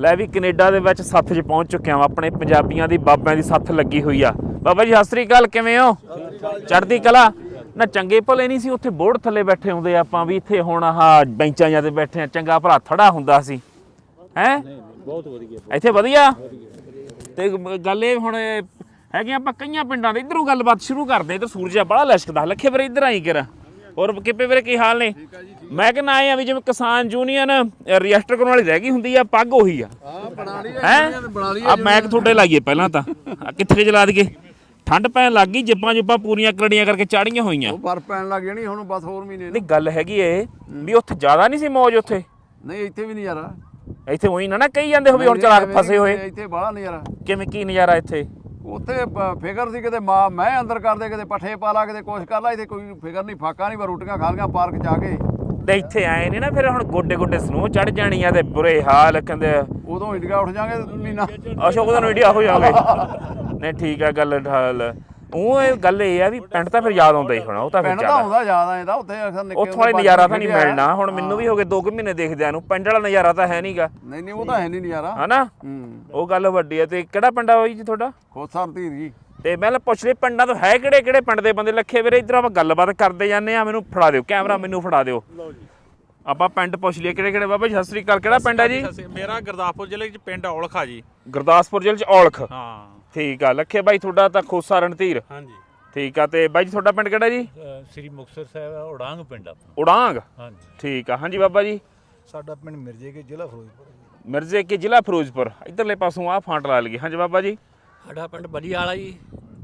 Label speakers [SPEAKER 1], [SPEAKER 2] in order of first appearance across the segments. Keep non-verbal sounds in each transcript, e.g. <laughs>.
[SPEAKER 1] ਲੈ ਵੀ ਕੈਨੇਡਾ ਦੇ ਵਿੱਚ ਸੱਥ 'ਚ ਪਹੁੰਚ ਚੁੱਕਿਆ ਹਾਂ ਆਪਣੇ ਪੰਜਾਬੀਆਂ ਦੀ ਬਾਬਿਆਂ ਦੀ ਸੱਥ ਲੱਗੀ ਹੋਈ ਆ। ਬਾਬਾ ਜੀ ਸਤਿ ਸ੍ਰੀ ਅਕਾਲ ਕਿਵੇਂ ਹੋ? ਚੜ੍ਹਦੀ ਕਲਾ? ਨਾ ਚੰਗੇ ਭਲੇ ਨਹੀਂ ਸੀ ਉੱਥੇ ਬੋਰਡ ਥੱਲੇ ਬੈਠੇ ਹੁੰਦੇ ਆਪਾਂ ਵੀ ਇੱਥੇ ਹੁਣ ਆਹ ਬੈਂਚਾਂ ਜਾਂ ਤੇ ਬੈਠੇ ਆ ਚੰਗਾ ਭਲਾ ਥੜਾ ਹੁੰਦਾ ਸੀ। ਹੈ?
[SPEAKER 2] ਬਹੁਤ ਵਧੀਆ।
[SPEAKER 1] ਇੱਥੇ ਵਧੀਆ? ਤੇ ਗੱਲ ਇਹ ਹੁਣ ਹੈਗੇ ਆਪਾਂ ਕਈਆਂ ਪਿੰਡਾਂ ਦੇ ਇਧਰੋਂ ਗੱਲਬਾਤ ਸ਼ੁਰੂ ਕਰਦੇ ਇਧਰ ਸੂਰਜਾ ਬੜਾ ਲਿਸ਼ਕਦਾ ਲੱਖੇ ਵੀਰੇ ਇਧਰ ਆਈ ਕਰ ਹੋਰ ਕਿਪੇ ਵੀਰੇ ਕੀ ਹਾਲ ਨੇ? ਮੈਂ ਕਹਿੰਦਾ ਆਏ ਆ ਵੀ ਜਿਵੇਂ ਕਿਸਾਨ ਯੂਨੀਅਨ ਰਜਿਸਟਰ ਕਰਾਉਣ ਵਾਲੀ ਰਹਿ ਗਈ ਹੁੰਦੀ ਆ ਪੱਗ ਉਹੀ ਆ।
[SPEAKER 2] ਹਾਂ ਬਣਾ ਲਈ
[SPEAKER 1] ਹੈ?
[SPEAKER 2] ਬਣਾ ਲਈ
[SPEAKER 1] ਆ ਮੈਕ ਤੁਹਾਡੇ ਲਾਈਏ ਪਹਿਲਾਂ ਤਾਂ। ਕਿੱਥੇ ਚਲਾ ਦਈਏ? ਠੰਡ ਪੈਣ ਲੱਗ ਗਈ ਜੱਪਾਂ ਜੁੱਪਾਂ ਪੂਰੀਆਂ ਕਰੜੀਆਂ ਕਰਕੇ ਚਾੜੀਆਂ ਹੋਈਆਂ।
[SPEAKER 2] ਉਹ ਬਰਫ ਪੈਣ ਲੱਗ ਜਾਣੀ ਹੁਣ ਬਸ ਹੋਰ ਮਹੀਨੇ
[SPEAKER 1] ਨਹੀਂ ਗੱਲ ਹੈਗੀ ਏ ਵੀ ਉੱਥੇ ਜ਼ਿਆਦਾ ਨਹੀਂ ਸੀ ਮੌਜ ਉੱਥੇ।
[SPEAKER 2] ਨਹੀਂ ਇੱਥੇ ਵੀ ਨਜ਼ਾਰਾ।
[SPEAKER 1] ਇੱਥੇ ਉਹੀ ਨਾ ਨਾ ਕਹੀ ਜਾਂਦੇ ਹੋ ਵੀ ਹੁਣ ਚਲਾ ਕੇ ਫਸੇ ਹੋਏ।
[SPEAKER 2] ਇੱਥੇ ਬਾਹਲਾ ਨਜ਼ਾਰਾ।
[SPEAKER 1] ਕਿਵੇਂ ਕੀ ਨਜ਼ਾਰਾ ਇੱਥੇ?
[SPEAKER 2] ਉੱਥੇ ਫਿਕਰ ਸੀ ਕਿਤੇ ਮਾਂ ਮੈਂ ਅੰਦਰ ਕਰਦੇ ਕਿਤੇ ਪੱਠੇ ਪਾ ਲਾ ਕਿਤੇ ਕੁਛ ਕਰ ਲਾ ਇੱਥੇ ਕੋਈ ਫਿਕਰ ਨਹੀਂ ਫਾਕਾ ਨਹੀਂ ਪਰ ਰੋਟੀਆਂ ਖਾ ਲੀਆਂ ਪਾਰਕ ਚ ਆ ਕੇ।
[SPEAKER 1] ਤੇ ਇੱਥੇ ਆਏ ਨੇ ਨਾ ਫਿਰ ਹੁਣ ਗੋਡੇ ਗੋਡੇ ਸਨੋ ਚੜ ਜਾਣੀ ਆ ਤੇ ਬੁਰੇ ਹਾਲ ਕਹਿੰਦੇ।
[SPEAKER 2] ਉਦੋਂ ਇੰਡੀਆ ਉੱਠ ਜਾਾਂਗੇ ਮਹੀਨਾ।
[SPEAKER 1] ਅਸ਼ੋਕ ਦਾ ਇੰਡੀਆ ਹੋ ਜਾਵੇ। <laughs> ਨਹੀਂ ਠੀਕ ਆ ਗੱਲ ਠਾਲ। ਉਹ ਇਹ ਗੱਲ ਇਹ ਆ ਵੀ ਪਿੰਡ ਤਾਂ ਫਿਰ ਯਾਦ ਆਉਂਦਾ ਹੀ ਹੋਣਾ ਉਹ ਤਾਂ ਫਿਰ
[SPEAKER 2] ਪਿੰਡ ਤਾਂ
[SPEAKER 1] ਜ਼ਿਆਦਾ।
[SPEAKER 2] ਆਉਂਦਾ ਜ਼ਿਆਦਾ ਇਹਦਾ ਉੱਥੇ ਅਕਸਰ ਨਿੱਕੇ
[SPEAKER 1] ਉੱਥੋਂ ਵਾਲੀ ਨਜ਼ਾਰਾ ਤਾਂ ਨਹੀਂ। ਮਿਲਣਾ ਹੁਣ ਮੈਨੂੰ ਵੀ ਹੋ। ਗਏ 2 ਮਹੀਨੇ ਦੇਖਦਿਆਂ ਨੂੰ ਪਿੰਡ ਵਾਲਾ ਨਜ਼ਾਰਾ ਤਾਂ ਹੈ ਨਹੀਂਗਾ
[SPEAKER 2] ਨਹੀਂ ਨਹੀਂ ਉਹ ਤਾਂ ਹੈ ਨਹੀਂ ਨਜ਼ਾਰਾ।
[SPEAKER 1] ਹਨਾ?
[SPEAKER 2] ਹੂੰ।
[SPEAKER 1] ਉਹ ਗੱਲ ਵੱਡੀ ਆ ਤੇ ਕਿਹੜਾ ਪਿੰਡ ਆ ਉਹ ਜੀ ਤੁਹਾਡਾ?
[SPEAKER 2] ਖੋਸਾ ਧੀਰ ਜੀ।
[SPEAKER 1] ਤੇ ਮੈਂ ਲਾ ਪੁੱਛ ਲਈ ਪਿੰਡਾਂ ਤੋਂ ਹੈ ਕਿਹੜੇ ਕਿਹੜੇ ਪਿੰਡ ਦੇ ਬੰਦੇ? ਲੱਖੇ ਵੀਰੇ ਇਧਰ ਆਪਾਂ ਗੱਲਬਾਤ ਕਰਦੇ ਜਾਂਦੇ ਆ ਮੈਨੂੰ ਫੜਾ ਦਿਓ ਕੈਮਰਾ ਮੈਨੂੰ ਫੜਾ ਦਿਓ। ਆਪਾਂ ਪਿੰਡ ਪੁੱਛ ਲਈਏ ਕਿਹੜੇ ਕਿਹੜੇ? ਬਾਬਾ ਜੀ ਸਤਿ ਸ੍ਰੀ ਅਕਾਲ ਕਿਹੜਾ ਪਿੰਡ ਆ ਜੀ?
[SPEAKER 3] ਮੇਰਾ ਗੁਰਦਾਸਪੁਰ ਜ਼ਿਲ੍ਹੇ ਚ ਪਿੰਡ ਔਲਖਾ ਜੀ।
[SPEAKER 1] ਗੁਰਦਾਸਪੁਰ ਜ਼ਿਲ੍ਹੇ ਚ ਔਲਖ।
[SPEAKER 3] ਹਾਂ।
[SPEAKER 1] ਠੀਕ ਆ ਲੱਖੇ ਬਾਈ ਤੁਹਾਡਾ ਤਾਂ ਖੋਸਾ ਰਣਧੀਰ।
[SPEAKER 3] ਹਾਂਜੀ।
[SPEAKER 1] ਠੀਕ ਆ ਤੇ ਬਾਈ ਜੀ ਤੁਹਾਡਾ ਪਿੰਡ ਕਿਹੜਾ ਜੀ?
[SPEAKER 4] ਸ੍ਰੀ ਮੁਕਤਸਰ ਸਾਹਿਬ ਆ, ਉਡਾਂਗ ਪਿੰਡ ਆ
[SPEAKER 1] ਉਡਾਂਗ
[SPEAKER 4] ਹਾਂਜੀ।
[SPEAKER 1] ਠੀਕ ਆ ਹਾਂਜੀ ਬਾਬਾ ਜੀ।
[SPEAKER 5] ਸਾਡਾ ਪਿੰਡ ਮਿਰਜੇ ਕੇ ਜ਼ਿਲ੍ਹਾ ਫਿਰੋਜ਼ਪੁਰ
[SPEAKER 1] ਮਿਰਜ਼ੇ ਕੇ ਜ਼ਿਲ੍ਹਾ ਫਿਰੋਜ਼ਪੁਰ ਇਧਰਲੇ ਪਾਸੋਂ ਆ ਫਾਂਟ ਲਾ ਲਈਏ। ਹਾਂਜੀ ਬਾਬਾ ਜੀ।
[SPEAKER 6] ਸਾਡਾ ਪਿੰਡ ਬਲੀ ਵਾਲਾ ਜੀ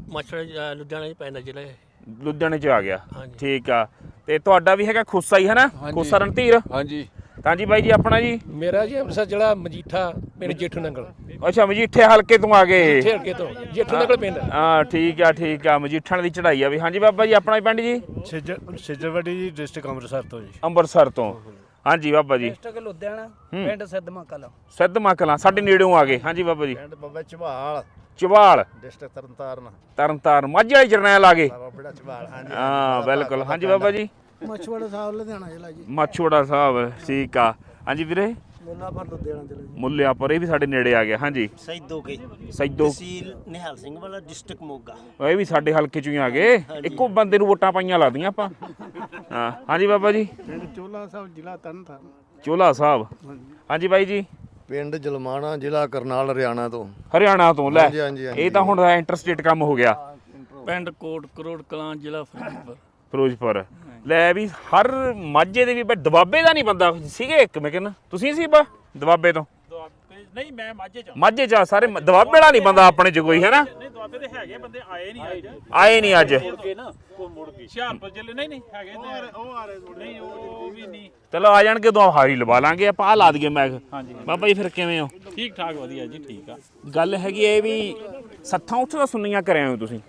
[SPEAKER 6] ਮੱਛੜ ਅ, ਲੁਧਿਆਣਾ ਚ ਪੈਂਦਾ ਜ਼ਿਲ੍ਹਾ ਇਹ।
[SPEAKER 1] ਲੁਧਿਆਣੇ ਚ ਆ ਗਿਆ।
[SPEAKER 6] ਹਾਂਜੀ।
[SPEAKER 1] ਠੀਕ ਆ ਤੇ ਤੁਹਾਡਾ ਵੀ ਹੈਗਾ ਖੋਸਾ ਹੀ ਹੈ ਨਾ ਖੋਸਾ ਰਣਧੀਰ?
[SPEAKER 5] ਹਾਂਜੀ।
[SPEAKER 1] ਤਾਂ ਜੀ ਬਾਈ ਜੀ ਆਪਣਾ ਜੀ?
[SPEAKER 7] ਮੇਰਾ ਜੀ ਅੰਮ੍ਰਿਤਸਰ ਜ਼ਿਲ੍ਹਾ ਮਜੀਠਾ ਪਿੰਡ ਜੇਠੂ ਨੰਗਲ।
[SPEAKER 1] ਅੱਛਾ ਮਜੀਠੇ ਹਲਕੇ ਤੋਂ ਆ ਗਏ।
[SPEAKER 7] ਇੱਥੇ ਹਲਕੇ ਤੋਂ ਜੇਠੂ ਨੰਗਲ ਪਿੰਡ।
[SPEAKER 1] ਹਾਂ ਠੀਕ ਆ ਠੀਕ ਆ ਮਜੀਠਣ ਦੀ ਚੜਾਈ ਆ ਵੀ। ਹਾਂਜੀ ਬਾਬਾ ਜੀ ਆਪਣਾ ਹੀ ਪਿੰਡ ਜੀ?
[SPEAKER 5] ਸਿਜਰਵੜੀ ਜੀ ਡਿਸਟ੍ਰਿਕਟ ਅੰਮ੍ਰਿਤਸਰ ਤੋਂ ਜੀ।
[SPEAKER 1] ਅੰਮ੍ਰਿਤਸਰ ਤੋਂ। ਹਾਂਜੀ ਬਾਬਾ ਜੀ।
[SPEAKER 8] ਡਿਸਟ੍ਰਿਕਟ ਲੁਧਿਆਣਾ ਪਿੰਡ ਸਿੱਧਮਾ ਕਲਾਂ।
[SPEAKER 1] ਸਿੱਧਮਾ ਕਲਾਂ ਸਾਡੇ ਨੇੜਿਓਂ ਆ ਗਏ। ਹਾਂਜੀ ਬਾਬਾ ਜੀ।
[SPEAKER 5] ਪਿੰਡ ਬੱਬਾ ਚਵਾਲ।
[SPEAKER 1] ਚਵਾਲ।
[SPEAKER 5] ਡਿਸਟ੍ਰਿਕਟ ਤਰਨਤਾਰਨ।
[SPEAKER 1] ਤਰਨਤਾਰਨ ਮਾਝੇ ਵਾਲੀ ਜਰਨੈਲ ਆ ਗਏ।
[SPEAKER 5] ਬਾਬਾ ਬੜਾ ਚਵਾਲ ਹਾਂਜੀ।
[SPEAKER 1] ਹਾਂ ਬਿਲਕੁਲ। ਹਾਂਜੀ ਬਾਬਾ ਜੀ।
[SPEAKER 8] ਮਛਵਾੜਾ ਸਾਹਿਬ ਲੁਧਿਆਣਾ ਜ਼ਿਲ੍ਹਾ ਜੀ।
[SPEAKER 1] ਮਾਛੋੜਾ ਸਾਹਿਬ ਠੀਕ ਆ। ਹਾਂਜੀ ਵੀਰੇ?
[SPEAKER 8] ਮੁੱਲਾਪੁਰ ਲੁਧਿਆਣਾ ਜ਼ਿਲ੍ਹਾ ਜੀ।
[SPEAKER 1] ਮੁੱਲਿਆਪੁਰ ਇਹ ਵੀ ਸਾਡੇ ਨੇੜੇ ਆ ਗਿਆ ਹਾਂਜੀ।
[SPEAKER 9] ਸੈਦੋ ਕੇ।
[SPEAKER 1] ਸੈਦੋ।
[SPEAKER 9] ਤਹਿਸੀਲ ਨਿਹਾਲ ਸਿੰਘ ਵਾਲਾ ਡਿਸਟ੍ਰਿਕਟ ਮੋਗਾ।
[SPEAKER 1] ਇਹ ਵੀ ਸਾਡੇ ਹਲਕੇ ਚੋਂ ਹੀ ਆ ਗਏ। ਇੱਕੋ ਬੰਦੇ ਨੂੰ ਵੋਟਾਂ ਪਾਈਆਂ ਲਾਦੀਆਂ ਆਪਾਂ। ਹਾਂ। ਹਾਂਜੀ ਬਾਬਾ ਜੀ।
[SPEAKER 5] ਪਿੰਡ ਚੋਲਾ ਸਾਹਿਬ ਜ਼ਿਲ੍ਹਾ ਤਰਨਤਾਰਨ
[SPEAKER 1] ਚੋਲਾ ਸਾਹਿਬ। ਹਾਂਜੀ। ਬਾਈ ਜੀ।
[SPEAKER 10] ਪਿੰਡ ਜਲਮਾਣਾ ਜ਼ਿਲ੍ਹਾ ਕਰਨਾਲ ਹਰਿਆਣਾ ਤੋਂ।
[SPEAKER 1] ਹਰਿਆਣਾ ਤੋਂ ਲੈ।
[SPEAKER 10] ਹਾਂਜੀ, ਹਾਂਜੀ, ਹਾਂਜੀ।
[SPEAKER 1] ਇਹ ਤਾਂ ਹੁਣ ਇੰਟਰਸਟੇਟ ਕੰਮ ਹੋ ਗਿਆ।
[SPEAKER 6] ਪਿੰਡ ਕੋਟ ਕਰੋੜ ਕਲਾਂ ਜ਼ਿਲ੍ਹਾ ਫਿਰੋਜ਼ਪੁਰ
[SPEAKER 1] ਫਿਰੋਜ਼ਪੁਰ। ਲੈ ਵੀ ਹਰ ਮਾਝੇ ਦੇ ਵੀ ਬਈ ਦਬਾਬੇ ਦਾ ਨਹੀਂ ਬੰਦਾ ਸੀਗੇ ਇੱਕ ਮੈਂ ਕਹਿੰਦਾ। ਤੁਸੀਂ ਸੀ ਬਾ ਦਬਾਬੇ ਤੋਂ?
[SPEAKER 3] ਦੁਆਬੇ ਨਹੀਂ ਮੈਂ ਮਾਝੇ ਚ।
[SPEAKER 1] ਮਾਝੇ ਚ ਸਾਰੇ ਮ- ਦਬਾਬੇ ਵਾਲਾ ਨਹੀਂ ਬੰਦਾ ਆਪਣੇ ਚ ਕੋਈ ਹੈ ਨਾ
[SPEAKER 3] ਨਹੀਂ ਦੁਆਬੇ ਦੇ ਹੈਗੇ ਬੰਦੇ ਆਏ ਨਹੀਂ ਅੱਜ।
[SPEAKER 1] ਆਏ ਨਹੀਂ ਅੱਜ।
[SPEAKER 3] ਗਏ ਨਾ ਉਹ ਮੁੜ ਹੁਸ਼ਿਆਰਪੁਰ ਜ਼ਿਲ੍ਹੇ ਨਹੀਂ ਨਹੀਂ ਹੈਗੇ ਤੇ ਉਹ ਆ ਰਹੇ ਨਹੀਂ ਉਹ ਵੀ ਨਹੀਂ।
[SPEAKER 1] ਚਲੋ ਆ ਜਾਣਗੇ ਉਦੋਂ ਹਾਰੀ ਲਵਾ ਲਾਂਗੇ ਆਪਾਂ ਆ ਲਾ ਦਈਏ ਮੈਂ
[SPEAKER 3] ਹਾਂਜੀ
[SPEAKER 1] ਬਾਬਾ ਜੀ ਫਿਰ ਕਿਵੇਂ ਹੋ?
[SPEAKER 3] ਠੀਕ ਠਾਕ ਵਧੀਆ ਜੀ ਠੀਕ ਆ।
[SPEAKER 1] ਗੱਲ ਹੈਗੀ ਇਹ ਵੀ ਸੱਥਾਂ ਉੱਥੇ ਦਾ ਸੁਣੀਆਂ ਕਰਿਆ ਹੋ ਤੁਸੀਂ।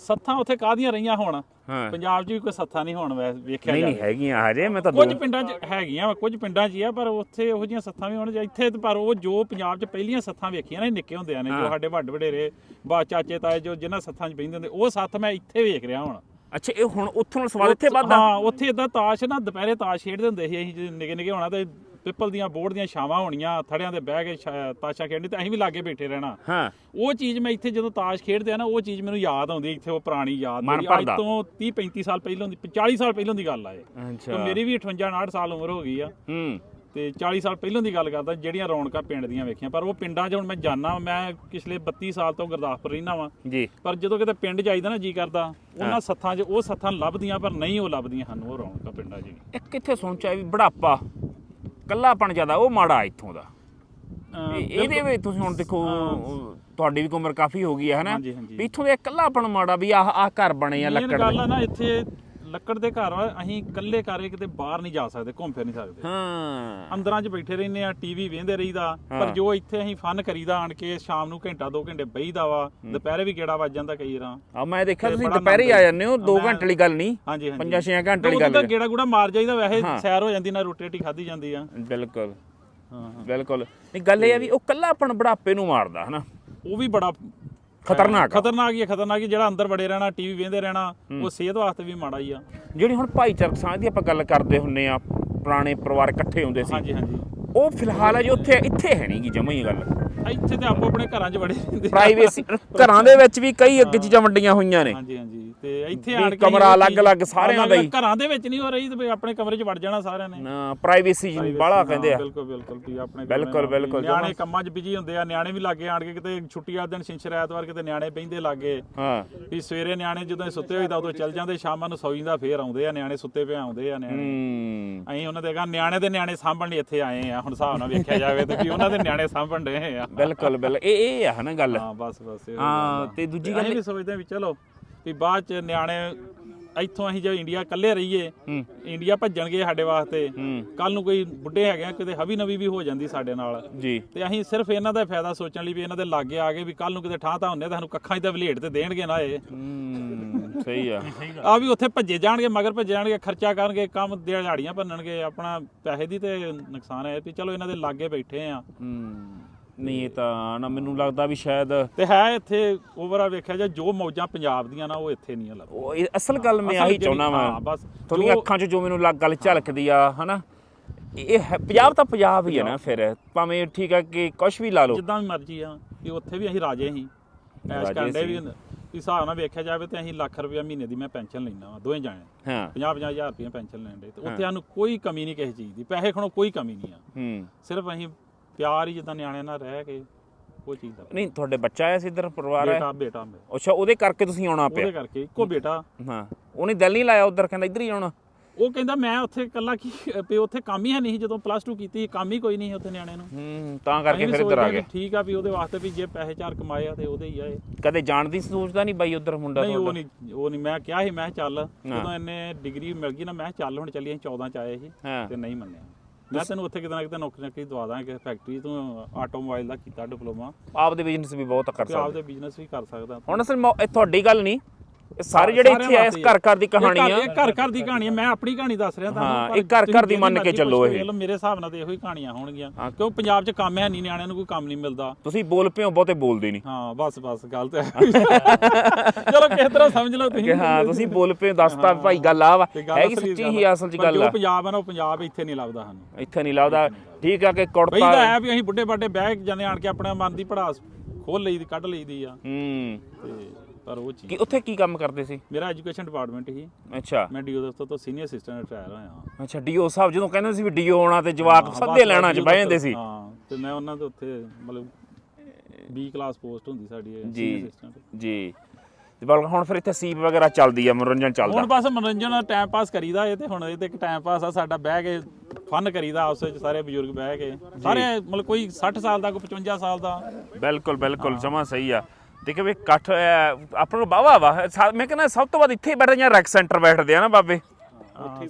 [SPEAKER 3] ਸੱਥਾਂ ਉੱਥੇ ਕਾਹਦੀਆਂ ਰਹੀਆਂ ਹੁਣ?
[SPEAKER 1] ਹਾਂ।
[SPEAKER 3] ਪੰਜਾਬ 'ਚ ਵੀ ਕੋਈ ਸੱਥਾਂ ਨਹੀਂ ਹੁਣ ਵੈਸੇ ਵੇਖਿਆ
[SPEAKER 1] ਨਹੀਂ ਨਹੀਂ
[SPEAKER 3] ਜਾਵੇ।
[SPEAKER 1] ਹੈਗੀਆਂ ਹਜੇ ਮੈਂ ਤਾਂ
[SPEAKER 3] ਕੁਝ ਪਿੰਡਾਂ 'ਚ ਹੈਗੀਆਂ ਕੁਝ ਪਿੰਡਾਂ 'ਚ ਹੀ ਆ ਪਰ ਉੱਥੇ ਇਹੋ ਜਿਹੀਆਂ ਸੱਥਾਂ ਵੀ ਹੁਣ ਇੱਥੇ ਤੇ ਪਰ ਉਹ ਜੋ ਪੰਜਾਬ 'ਚ ਪਹਿਲੀਆਂ ਸੱਥਾਂ ਵੇਖੀਆਂ ਨੇ ਨਿੱਕੇ ਹੁੰਦਿਆਂ ਨੇ ਜੋ ਸਾਡੇ ਵੱਡ ਵਡੇਰੇ ਬਾ ਚਾਚੇ ਤਾਏ ਜੋ ਜਿਨ੍ਹਾਂ ਸੱਥਾਂ 'ਚ ਬੈਠਦੇ ਹੁੰਦੇ ਉਹ ਸੱਥ ਮੈਂ ਇੱਥੇ ਵੇਖ ਰਿਹਾ ਹੁਣ।
[SPEAKER 1] ਅੱਛਾ ਇਹ ਹੁਣ ਉੱਥੋਂ ਸਵਾਦ ਇੱਥੇ ਵੱਧਦਾ?
[SPEAKER 3] ਹਾਂ ਉੱਥੇ ਇਦਾਂ ਤਾਸ਼ ਨਾ ਦੁਪਹਿਰੇ ਤਾਸ਼ ਖੇਡਦੇ ਹੁੰਦੇ ਸੀ ਅਸੀਂ ਨਿੱਕੇ ਨਿੱਕੇ ਹੋਣਾ ਤੇ ਪਿੱਪਲ ਦੀਆਂ ਬੋਰਡ ਦੀਆਂ ਛਾਵਾਂ ਹੋਣੀਆਂ ਥੜਿਆਂ ਤੇ ਬਹਿ ਕੇ ਤਾਸ਼ਾਂ ਖੇਡਣੀ ਤੇ ਅਸੀਂ ਵੀ ਲਾਗੇ ਬੈਠੇ ਰਹਿਣਾ।
[SPEAKER 1] ਹਾਂ।
[SPEAKER 3] ਉਹ ਚੀਜ਼ ਮੈਂ ਇੱਥੇ ਜਦੋਂ ਤਾਸ਼ ਖੇਡਦੇ ਆ ਨਾ ਉਹ ਚੀਜ਼ ਮੈਨੂੰ ਯਾਦ ਆਉਂਦੀ ਇੱਥੇ ਉਹ ਪੁਰਾਣੀ ਯਾਦ ਅੱਜ। ਤੋਂ 30 35 ਸਾਲ ਪਹਿਲਾਂ ਦੀ 40 ਸਾਲ ਪਹਿਲਾਂ ਦੀ ਗੱਲ ਆ ਇਹ।
[SPEAKER 1] ਅੱਛਾ।
[SPEAKER 3] ਤੇ ਮੇਰੀ ਵੀ 58 59 ਸਾਲ ਉਮਰ ਹੋ ਗਈ ਆ।
[SPEAKER 1] ਹੂੰ।
[SPEAKER 3] ਤੇ 40 ਸਾਲ ਪਹਿਲਾਂ ਦੀ ਗੱਲ ਕਰਦਾ ਜਿਹੜੀਆਂ ਰੌਣਕਾਂ ਪਿੰਡ ਦੀਆਂ ਵੇਖੀਆਂ ਪਰ ਉਹ ਪਿੰਡਾਂ 'ਚ ਹੁਣ ਮੈਂ ਜਾਣਾ ਮੈਂ ਪਿਛਲੇ 32 ਸਾਲ ਤੋਂ ਗੁਰਦਾਸਪੁਰ ਰਹਿਣਾ ਵਾਂ।
[SPEAKER 1] ਜੀ।
[SPEAKER 3] ਪਰ ਜਦੋਂ ਕਿਤੇ ਪਿੰਡ ਜਾਈਦਾ ਨਾ ਜੀ ਕਰਦਾ ਉਹਨਾਂ ਸੱਥਾਂ 'ਚ ਉਹ ਸੱਥਾਂ ਲੱਭਦੀਆਂ ਪਰ ਨਹੀਂ ਉਹ ਲੱਭਦੀਆਂ ਸਾਨੂੰ ਉਹ ਰੌਣਕਾਂ ਪਿੰਡਾਂ 'ਚ।
[SPEAKER 1] ਇੱਕ ਕਿੱਥੇ ਸੋਚਿਆ ਵੀ ਬੁਢਾਪਾ। ਕੱਲਾਪਣ ਜ਼ਿਆਦਾ ਉਹ ਮਾੜਾ ਇੱਥੋਂ ਦਾ। ਇਹਦੇ ਵਿੱਚ ਤੁਸੀਂ ਹੁਣ ਦੇਖੋ ਤੁਹਾਡੀ ਵੀ ਉਮਰ ਕਾਫੀ ਹੋ ਗਈ ਹੈ ਹਨਾ। ਵੀ ਇੱਥੋਂ ਦੇ ਇਕੱਲਾਪਣ ਮਾੜਾ ਵੀ ਆਹ ਆਹ ਘਰ ਬਣੇ ਆ ਲੱਕੜ
[SPEAKER 3] ਗੱਲ
[SPEAKER 1] ਦੇ
[SPEAKER 3] ਆ ਨਾ ਇੱਥੇ ਲੱਕੜ ਦੇ ਘਰ ਆ ਅਸੀਂ ਇਕੱਲੇ ਘਰੇ ਕਿਤੇ ਬਾਹਰ ਨਹੀਂ ਜਾ ਸਕਦੇ ਘੁੰਮ ਫਿਰ ਨਹੀਂ ਸਕਦੇ।
[SPEAKER 1] ਹਾਂ।
[SPEAKER 3] ਅੰਦਰਾਂ 'ਚ ਬੈਠੇ ਰਹਿੰਦੇ ਆ ਟੀਵੀ ਵੇਖਦੇ ਰਹੀਦਾ ਪਰ ਜੋ ਇੱਥੇ ਅਸੀਂ ਫਨ ਕਰੀਦਾ ਆਣ ਕੇ ਸ਼ਾਮ ਨੂੰ ਘੰਟਾ 2 ਘੰਟੇ ਬਈਦਾ ਵਾ ਦੁਪਹਿਰੇ ਵੀ ਗੇੜਾ ਵੱਜ ਜਾਂਦਾ ਕਈ ਰਾਂ
[SPEAKER 1] ਆ ਮੈਂ ਦੇਖਿਆ ਤੁਸੀਂ ਦੁਪਹਿਰੇ ਹੀ ਆ ਜਾਂਦੇ ਹੋ 2
[SPEAKER 3] ਮੈਂ-
[SPEAKER 1] ਘੰਟੇ ਵਾਲੀ ਗੱਲ ਨਹੀਂ
[SPEAKER 3] ਹਾਂਜੀ ਹਾਂਜੀ।
[SPEAKER 1] 5-6 ਘੰਟੇ
[SPEAKER 3] ਉਦੋਂ
[SPEAKER 1] ਗੱਲ ਹੈ
[SPEAKER 3] ਗੇੜਾ ਗੂੜਾ ਮਾਰ ਜਾਈਦਾ ਵੈਸੇ। ਸੈਰ ਹੋ ਜਾਂਦੀ ਨਾ ਰੋਟੀ ਰੋਟੀ ਖਾਦੀ ਜਾਂਦੀ ਆ।
[SPEAKER 1] ਬਿਲਕੁਲ।
[SPEAKER 3] ਹਾਂ
[SPEAKER 1] ਬਿਲਕੁਲ। ਨਹੀਂ ਗੱਲ ਇਹ ਆ ਵੀ ਉਹ ਕੱਲਾਪਣ ਬੁਢਾਪੇ ਨੂੰ ਮਾਰਦਾ ਹਨਾ?
[SPEAKER 3] ਉਹ ਵੀ ਬੜਾ
[SPEAKER 1] ਖਤਰਨਾਕ ਆ।
[SPEAKER 3] ਖਤਰਨਾਕ ਹੀ ਆ ਖਤਰਨਾਕ ਹੀ ਜਿਹੜਾ ਅੰਦਰ ਵੜੇ ਰਹਿਣਾ ਟੀਵੀ ਵੇਖਦੇ ਰਹਿਣਾ ਉਹ ਸਿਹਤ ਵਾਸਤੇ ਵੀ ਮਾੜਾ ਹੀ ਆ।
[SPEAKER 1] ਜਿਹੜੀ ਹੁਣ ਭਾਈਚਾਰਕ ਸਾਂਝ ਦੀ ਆਪਾਂ ਗੱਲ ਕਰਦੇ ਹੁੰਨੇ ਆ ਪੁਰਾਣੇ ਪਰਿਵਾਰ ਇਕੱਠੇ ਹੁੰਦੇ ਸੀ।
[SPEAKER 3] ਹਾਂਜੀ ਹਾਂਜੀ।
[SPEAKER 1] ਉਹ ਫਿਲਹਾਲ ਹੈ ਜੀ ਉੱਥੇ ਇੱਥੇ ਹੈ ਨਹੀਂ ਗੀ ਜਮਾ ਹੀ ਗੱਲ।
[SPEAKER 3] ਇੱਥੇ ਤੇ ਆਪੋ ਆਪਣੇ ਘਰਾਂ 'ਚ ਵੜੇ ਰਹਿੰਦੇ ਆ।
[SPEAKER 1] ਪ੍ਰਾਈਵੇਸੀ ਘਰਾਂ ਦੇ ਵਿੱਚ ਵੀ ਕਈ ਅੱਗੇ ਚੀਜ਼ਾਂ ਵੰਡੀਆਂ ਹੋਈਆਂ ਨੇ।
[SPEAKER 3] ਹਾਂਜੀ ਹਾਂਜੀ। ਤੇ ਇੱਥੇ ਆਣ ਕੇ
[SPEAKER 1] ਕਮਰਾ
[SPEAKER 3] ਇਹ
[SPEAKER 1] ਅਲੱਗ-ਅਲੱਗ ਸਾਰਿਆਂ ਦਾ ਹੀ।
[SPEAKER 3] ਘਰਾਂ ਦੇ ਵਿੱਚ ਨਹੀਂ ਹੋ ਰਹੀ ਤੇ ਆਪਣੇ ਕਮਰੇ 'ਚ ਵੜ ਜਾਣਾ ਸਾਰਿਆਂ ਨੇ।
[SPEAKER 1] ਨਾ ਪ੍ਰਾਈਵੇਸੀ ਬਾਲਾ ਕਹਿੰਦੇ ਆ।
[SPEAKER 3] ਬਿਲਕੁਲ ਬਿਲਕੁਲ ਵੀ ਆਪਣੇ
[SPEAKER 1] ਬਿਲਕੁਲ, ਬਿਲਕੁਲ,
[SPEAKER 3] ਨਿਆਣੇ। ਕੰਮਾਂ 'ਚ ਬਿਜ਼ੀ ਹੁੰਦੇ ਆ ਨਿਆਣੇ ਵੀ ਲਾਗੇ ਆਣ ਕੇ ਕਿਤੇ ਛੁੱਟੀ ਵਾਲੇ ਦਿਨ ਸ਼ਿੰਸ਼ਰ ਐਤਵਾਰ ਕਿਤੇ ਨਿਆਣੇ ਬਹਿੰਦੇ ਲਾਗੇ।
[SPEAKER 1] ਹਾਂ।
[SPEAKER 3] ਵੀ ਸਵੇਰੇ ਨਿਆਣੇ ਜਦੋਂ ਸੁੱਤੇ ਹੋਈਦਾ ਉਦੋਂ ਚੱਲ ਜਾਂਦੇ ਸ਼ਾਮਾਂ ਨੂੰ ਸੌਂ ਜਾਂਦਾ ਫੇਰ ਆਉਂਦੇ ਆ ਨਿਆਣੇ ਸੁੱਤੇ ਪਏ ਆਉਂਦੇ ਆ ਨਿਆਣੇ। ਅਸੀਂ ਉਹਨਾਂ ਦੇ ਕਹਾਂ ਨਿਆਣੇ ਦੇ ਨਿਆਣੇ ਸਾਂਭਣ ਲਈ ਇੱਥੇ ਆਏ ਆ ਹੁਣ ਹਿਸਾਬ ਨਾਲ ਵੇਖਿਆ ਜਾਵੇ ਤੇ ਵੀ ਉਹਨਾਂ ਦੇ ਨਿਆਣੇ ਸਾਂਭਣ ਦੇ ਆ।
[SPEAKER 1] ਬਿਲਕੁਲ ਬਿਲ ਇਹ ਇਹ ਆ ਹਨਾ ਗੱਲ।
[SPEAKER 3] ਹਾਂ ਬਸ ਬਸ ਇਹੋ
[SPEAKER 1] ਹਾਂ,
[SPEAKER 3] ਆ।
[SPEAKER 1] ਤੇ ਦੂਜੀ ਗੱਲ-
[SPEAKER 3] ਵੀ ਸੋਚਦੇ ਆ ਵੀ ਚਲੋ ਵੀ ਬਾਅਦ ਚ ਨਿਆਣੇ ਇੱਥੋਂ ਅਸੀਂ ਜੇ ਇੰਡੀਆ ਇਕੱਲੇ ਰਹੀਏ
[SPEAKER 1] ਹੂੰ।
[SPEAKER 3] ਇੰਡੀਆ ਭੱਜਣਗੇ ਸਾਡੇ ਵਾਸਤੇ।
[SPEAKER 1] ਹੂੰ।
[SPEAKER 3] ਕੱਲ ਨੂੰ ਕੋਈ ਬੁੱਢੇ ਹੈਗੇ ਆ ਕਿਤੇ ਹਵੀ ਨਵੀ ਵੀ ਹੋ ਜਾਂਦੀ ਸਾਡੇ ਨਾਲ।
[SPEAKER 1] ਜੀ।
[SPEAKER 3] ਤੇ ਅਸੀਂ ਸਿਰਫ ਇਹਨਾਂ ਦਾ ਫਾਇਦਾ ਸੋਚਣ ਲਈ ਵੀ ਇਹਨਾਂ ਦੇ ਲਾਗੇ ਆ ਗਏ ਵੀ ਕੱਲ ਨੂੰ ਕਿਤੇ ਠਾਂ ਤਾਂ ਹੁੰਨੇ ਤਾਂ ਸਾਨੂੰ ਕੱਖਾਂ 'ਚ ਤਾਂ ਵਲੇਟ ਤੇ ਦੇਣਗੇ ਨਾ ਇਹ।
[SPEAKER 1] ਹੂੰ ਸਹੀ ਆ। <laughs>
[SPEAKER 3] ਆ ਵੀ ਉੱਥੇ ਭੱਜੇ ਜਾਣਗੇ ਮਗਰ ਭੱਜੇ ਜਾਣਗੇ ਖਰਚਾ ਕਰਨਗੇ ਕੰਮ ਦਿਹਾੜੀਆਂ ਭੰਨਣਗੇ ਆਪਣਾ ਪੈਸੇ ਦੀ ਤੇ ਨੁਕਸਾਨ ਹੈ ਵੀ ਚਲੋ ਇਹਨਾਂ ਦੇ ਲਾਗੇ ਬੈਠੇ ਆ।
[SPEAKER 1] ਹੂੰ। ਨਹੀਂ ਇਹ ਤਾਂ ਨਾ ਮੈਨੂੰ ਲੱਗਦਾ ਵੀ ਸ਼ਾਇਦ
[SPEAKER 3] ਤੇ ਹੈ ਇੱਥੇ ਓਵਰਆਲ ਵੇਖਿਆ ਜਾ ਜੋ ਮੌਜਾਂ ਪੰਜਾਬ ਦੀਆਂ ਨਾ ਉਹ ਇੱਥੇ ਨਹੀਂ ਲੱਭਦੀਆਂ
[SPEAKER 1] ਉਹ ਇਹ ਅਸਲ ਗੱਲ ਮੈਂ ਆਹੀ ਚਾਹੁੰਦਾ
[SPEAKER 3] ਹਾਂ,
[SPEAKER 1] ਵਾਂ
[SPEAKER 3] ਬਸ
[SPEAKER 1] ਤੁਹਾਡੀਆਂ ਅੱਖਾਂ 'ਚ ਜੋ ਮੈਨੂੰ ਲੱਗ ਗੱਲ ਝਲਕਦੀ ਆ ਹਨਾ? ਇਹ ਹੈ- ਪੰਜਾਬ ਤਾਂ ਪੰਜਾਬ ਹੀ ਹੈ ਨਾ ਫਿਰ। ਭਾਵੇਂ ਠੀਕ ਆ ਕਿ ਕੁਝ ਵੀ ਲਾ ਲਓ।
[SPEAKER 3] ਜਿੱਦਾਂ ਵੀ ਮਰਜ਼ੀ ਆ ਕਿ ਉੱਥੇ ਵੀ ਅਸੀਂ ਰਾਜੇ ਸੀ। ਐਸ਼ ਕਰਦੇ ਵੀ ਹਿਸਾਬ ਨਾਲ ਵੇਖਿਆ ਜਾਵੇ ਤੇ ਅਸੀਂ ਲੱਖ ਰੁਪਇਆ ਮਹੀਨੇ ਦੀ ਮੈਂ ਪੈਨਸ਼ਨ ਲੈਣਾ ਵਾ ਦੋਵੇਂ ਜਾਣੇ।
[SPEAKER 1] ਹਾਂ।
[SPEAKER 3] 50 50 ਹਜ਼ਾਰ ਰੁਪਇਆ ਪੈਨਸ਼ਨ ਲੈਂਦੇ ਤੇ ਉੱਥੇ ਸਾਨੂੰ ਕੋਈ ਕਮੀ ਨਹੀਂ ਕਿਸੇ ਚੀਜ਼ ਦੀ ਪੈਸੇ ਖਣੋ ਕੋਈ ਕਮੀ ਨਹੀਂ ਆ।
[SPEAKER 1] ਹੂੰ।
[SPEAKER 3] ਸਿਰਫ ਅਸੀਂ ਪਿਆਰ ਹੀ ਜਿੱਦਾਂ ਨਿਆਣਿਆਂ ਨਾਲ ਰਹਿ ਕੇ ਉਹ ਚੀਜ਼ ਦਾ
[SPEAKER 1] ਨਹੀਂ ਤੁਹਾਡੇ ਬੱਚਾ ਆਇਆ ਸੀ ਇੱਧਰ ਪਰਿਵਾਰ ਹੈ?
[SPEAKER 3] ਬੇਟਾ ਬੇਟਾ ਮੇਰਾ।
[SPEAKER 1] ਅੱਛਾ ਉਹਦੇ ਕਰਕੇ ਤੁਸੀਂ ਆਉਣਾ
[SPEAKER 3] ਉਹਦੇ
[SPEAKER 1] ਪਿਆ
[SPEAKER 3] ਕਰਕੇ ਇੱਕੋ ਬੇਟਾ।
[SPEAKER 1] ਹਾਂ ਉਹਨੇ ਦਿਲ ਨਹੀਂ ਲਾਇਆ ਉਧਰ ਕਹਿੰਦਾ ਇੱਧਰ ਹੀ ਆਉਣਾ।
[SPEAKER 3] ਉਹ ਕਹਿੰਦਾ ਮੈਂ ਉੱਥੇ ਇਕੱਲਾ ਕੀ ਵੀ ਉੱਥੇ ਕੰਮ ਹੀ ਹੈ ਨਹੀਂ ਸੀ ਜਦੋਂ ਪਲੱਸ 2 ਕੀਤੀ ਕੰਮ ਹੀ ਕੋਈ ਨਹੀਂ ਸੀ ਉੱਥੇ ਨਿਆਣੇ ਨੂੰ।
[SPEAKER 1] ਹੂੰ ਤਾਂ ਕਰਕੇ ਫਿਰ ਇੱਧਰ ਆ
[SPEAKER 3] ਸੋਚਦੇ
[SPEAKER 1] ਗਏ।
[SPEAKER 3] ਵੀ ਠੀਕ ਆ ਵੀ ਉਹਦੇ ਵਾਸਤੇ ਵੀ ਜੇ ਪੈਸੇ ਚਾਰ ਕਮਾਏ ਆ ਤੇ ਉਹਦੇ ਹੀ ਆਏ
[SPEAKER 1] ਕਦੇ ਜਾਣ ਦੀ ਸੋਚਦਾ ਨਹੀਂ ਬਾਈ ਉਧਰ ਮੁੰਡਾ
[SPEAKER 3] ਨਹੀਂ ਉਹ
[SPEAKER 1] ਤੁਹਾਡਾ?
[SPEAKER 3] ਨਹੀਂ ਉਹ ਨਹੀਂ ਮੈਂ ਕਿਹਾ ਸੀ ਮੈਂ ਕਿਹਾ ਚੱਲ ਜਦੋਂ ਇਹਨੇ ਡਿਗਰੀ ਮਿਲ ਗਈ ਨਾ ਮੈਂ ਕਿਹਾ ਚੱਲ ਹੁਣ ਚੱਲੀ ਅਸੀਂ 14 ਚ ਆਏ ਸੀ
[SPEAKER 1] ਹਾਂ।
[SPEAKER 3] ਤੇ ਨਹੀਂ ਮੰਨਿਆ। ਮੈਂ ਤੈਨੂੰ ਉੱਥੇ ਕਿਤੇ ਨਾ ਕਿਤੇ ਨੌਕਰੀ ਨੌਕਰੀ ਦਵਾ ਦਾਂਗੇ ਫੈਕਟਰੀ ਤੂੰ ਆਟੋਮੋਬਾਈਲ ਦਾ ਕੀਤਾ ਡਿਪਲੋਮਾ
[SPEAKER 1] ਆਪਦੇ ਬਿਜ਼ਨਸ ਵੀ ਬਹੁਤ ਕਰ ਸਕਦੇ।
[SPEAKER 3] ਆਪਦੇ ਬਿਜ਼ਨਸ ਵੀ ਕਰ ਸਕਦਾ।
[SPEAKER 1] ਹੁਣ ਅਸਲ ਮੌ- ਇਹ ਤੁਹਾਡੀ ਗੱਲ ਨਹੀਂ। ਇਹ ਸਾਰੇ ਜਿਹੜੇ ਇੱਥੇ ਆਏ ਇਸ ਘਰ ਘਰ ਦੀ ਕਹਾਣੀ ਆ।
[SPEAKER 3] ਇਹ ਘਰ ਘਰ ਦੀ ਕਹਾਣੀ ਆ ਮੈਂ ਆਪਣੀ ਕਹਾਣੀ ਦੱਸ ਰਿਹਾ
[SPEAKER 1] ਹਾਂ,
[SPEAKER 3] ਪਰ
[SPEAKER 1] ਇਹ ਘਰ- ਘਰ ਦੀ ਮੰਨ ਕੇ ਚੱਲੋ ਇਹ।
[SPEAKER 3] ਕੇ ਮੇਰੇ ਹਿਸਾਬ ਨਾਲ ਤੇ ਇਹੋ ਹੀ ਕਹਾਣੀਆਂ ਹੋਣਗੀਆਂ ਕਿਉਂ ਪੰਜਾਬ 'ਚ ਕੰਮ ਹੈ ਨਹੀਂ ਨਿਆਣਿਆਂ ਨੂੰ ਕੋਈ ਕੰਮ ਨਹੀਂ ਮਿਲਦਾ।
[SPEAKER 1] ਤੁਸੀਂ ਬੋਲ ਪਿਓ ਬਹੁਤੇ ਬੋਲਦੇ ਨਹੀਂ।
[SPEAKER 3] ਹਾਂ ਬਸ ਬਸ ਗੱਲ ਤੇ ਚਲੋ ਕਿਸ ਤਰ੍ਹਾਂ ਸਮਝ ਲਓ ਤੁਸੀਂ।
[SPEAKER 1] ਕਿ ਹਾਂ ਤੁਸੀਂ ਬੋਲ ਪਿਓ ਦੱਸਤਾ ਭਾਈ ਗੱਲ ਆ ਵਾ।
[SPEAKER 3] ਤੇ
[SPEAKER 1] ਹੈਗੀ
[SPEAKER 3] ਅਸਲੀ
[SPEAKER 1] ਸੱਚੀ ਹੀ। ਅਸਲ ਚ ਗੱਲ ਆ।
[SPEAKER 3] ਪੰਜਾਬ ਹੈ ਨਾ ਉਹ ਪੰਜਾਬ ਇੱਥੇ ਨਹੀਂ ਲੱਭਦਾ ਸਾਨੂੰ।
[SPEAKER 1] ਇੱਥੇ ਨਹੀਂ ਲੱਗਦਾ ਠੀਕ ਆ ਕਿ
[SPEAKER 3] ਬਈ
[SPEAKER 1] ਕੁੜਤਾ
[SPEAKER 3] ਤਾਂ ਹੈ ਵੀ ਅਸੀਂ ਬੁੱਢੇ ਬਾਡੇ ਬਹਿ ਕੇ ਜਾਂਦੇ ਆਣ ਕੇ ਆਪਣਾ ਮਨ ਦੀ ਪੜਾਸ ਖੋਲ ਲਈਦੀ ਕੱਢ ਲਈਦੀ ਆ।
[SPEAKER 1] ਹੂੰ।
[SPEAKER 3] ਤੇ ਪਰ ਉਹ ਚੀਜ਼
[SPEAKER 1] ਕੀ ਉੱਥੇ ਕੀ ਕੰਮ ਕਰਦੇ ਸੀ?
[SPEAKER 3] ਮੇਰਾ ਐਜੂਕੇਸ਼ਨ ਡਿਪਾਰਟਮੈਂਟ ਹੀ
[SPEAKER 1] ਅੱਛਾ।
[SPEAKER 3] ਮੈਂ ਡੀਓ ਦਫ਼ਤਰ ਤੋਂ ਸੀਨੀਅਰ ਅਸਿਸਟੈਂਟ ਰਿਟਾਇਰ ਹੋਇਆ
[SPEAKER 1] ਅੱਛਾ ਡੀਓ ਸਾਹਿਬ ਜਦੋਂ ਕਹਿੰਦੇ ਸੀ ਵੀ ਡੀਓ ਆਉਣਾ ਤੇ ਜਵਾਕ
[SPEAKER 3] ਹਾਂ,
[SPEAKER 1] ਸੱਦੇ ਲੈਣਾ ਚ ਬਹਿ ਜਾਂਦੇ ਸੀ।
[SPEAKER 3] ਹਾਂ ਤੇ ਮੈਂ ਉਹਨਾਂ ਦੇ ਉੱਥੇ ਮਤਲਬ ਬੀ ਕਲਾਸ ਪੋਸਟ ਹੁੰਦੀ ਸਾਡੀ ਸੀਨੀਅਰ ਅਸਿਸਟੈਂਟ
[SPEAKER 1] ਜੀ। ਤੇ ਬਲ ਹੁਣ ਫਿਰ ਇੱਥੇ ਸੀਪ ਵਗੈਰਾ ਚੱਲਦੀ ਆ ਮਨੋਰੰਜਨ ਚੱਲਦਾ।
[SPEAKER 3] ਹੁਣ ਬਸ ਮਨੋਰੰਜਨ ਦਾ ਟਾਈਮ ਪਾਸ ਕਰੀਦਾ ਇਹ ਤੇ ਹੁਣ ਇਹ ਤੇ ਇੱਕ ਟਾਈਮ ਪਾਸ ਆ ਸਾਡਾ ਬਹਿ ਕੇ ਫਨ ਕਰੀਦਾ ਆਪਸ ਵਿੱਚ ਸਾਰੇ ਬਜ਼ੁਰਗ ਬਹਿ ਕੇ। ਸਾਰੇ ਮਤਲਬ ਕੋਈ 60 ਸਾਲ ਦਾ ਕੋਈ 55 ਸਾਲ ਦਾ।
[SPEAKER 1] ਬਿਲਕੁਲ ਬਿਲਕੁਲ ਜਮਾ ਸਹੀ ਆ। ਦੇਖੇ ਵੀ ਇਕੱਠ ਆਪਣਾ ਨੂੰ ਬਾਵਾ ਵਾ। ਮੈਂ ਕਹਿੰਦਾ ਸਭ ਤੋਂ ਵੱਧ ਇੱਥੇ ਹੀ ਬੈਠਦੇ ਜਾਂ ਰੈਕ ਸੈਂਟਰ ਬੈਠਦੇ ਆ ਨਾ ਬਾਬੇ?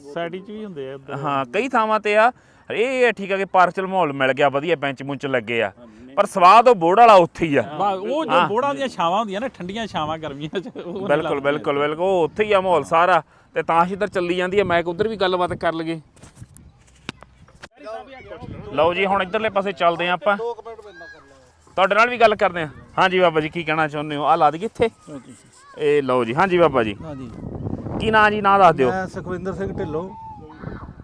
[SPEAKER 3] ਸੋਸਾਇਟੀ ਚ ਵੀ ਹੁੰਦੇ ਆ।
[SPEAKER 1] ਹਾਂ ਕਈ ਥਾਵਾਂ ਤੇ ਆ। ਇਹ ਆ ਠੀਕ ਆ ਕਿ ਪਾਰਕ ਚ ਮਾਹੌਲ ਮਿਲ ਗਿਆ ਵਧੀਆ ਬੈਂਚ ਮੁੰਚ ਲੱਗੇ ਆ। ਪਰ ਸਵਾਦ ਉਹ ਬੋੜ ਵਾਲਾ ਉੱਥੇ ਹੀ ਆ।
[SPEAKER 3] ਉਹ ਜੋ ਬੋੜਾਂ ਦੀਆਂ ਛਾਵਾਂ ਹੁੰਦੀਆਂ ਨੇ ਠੰਡੀਆਂ ਛਾਵਾਂ ਗਰਮੀਆਂ ਚ
[SPEAKER 1] ਬਿਲਕੁਲ। ਬਿਲਕੁਲ ਬਿਲਕੁਲ। ਉਹ ਉੱਥੇ ਹੀ ਆ ਮਾਹੌਲ ਸਾਰਾ। ਤੇ ਤਾਂ ਹੀ ਇੱਧਰ ਚੱਲੀ ਜਾਂਦੀ ਹੈ ਮੈਂ ਉਧਰ ਵੀ ਗੱਲਬਾਤ ਕਰ ਲਈਏ। ਲਓ ਜੀ ਹੁਣ ਇੱਧਰਲੇ ਪਾਸੇ ਚੱਲਦੇ ਆ ਆਪਾਂ। ਤੁਹਾਡੇ ਨਾਲ ਵੀ ਗੱਲ ਕਰਦੇ ਆ ਹਾਂਜੀ ਬਾਬਾ ਜੀ ਕੀ ਕਹਿਣਾ ਚਾਹੁੰਦੇ ਹੋ? ਆ ਲਾ ਦਈਏ ਇੱਥੇ। ਇਹ ਲਓ ਜੀ ਹਾਂਜੀ ਬਾਬਾ ਜੀ।
[SPEAKER 8] ਹਾਂਜੀ
[SPEAKER 1] ਕੀ ਨਾਂ ਜੀ ਨਾਂ ਦੱਸ ਦਿਓ।
[SPEAKER 8] ਮੈਂ ਸੁਖਵਿੰਦਰ ਸਿੰਘ ਢਿੱਲੋਂ।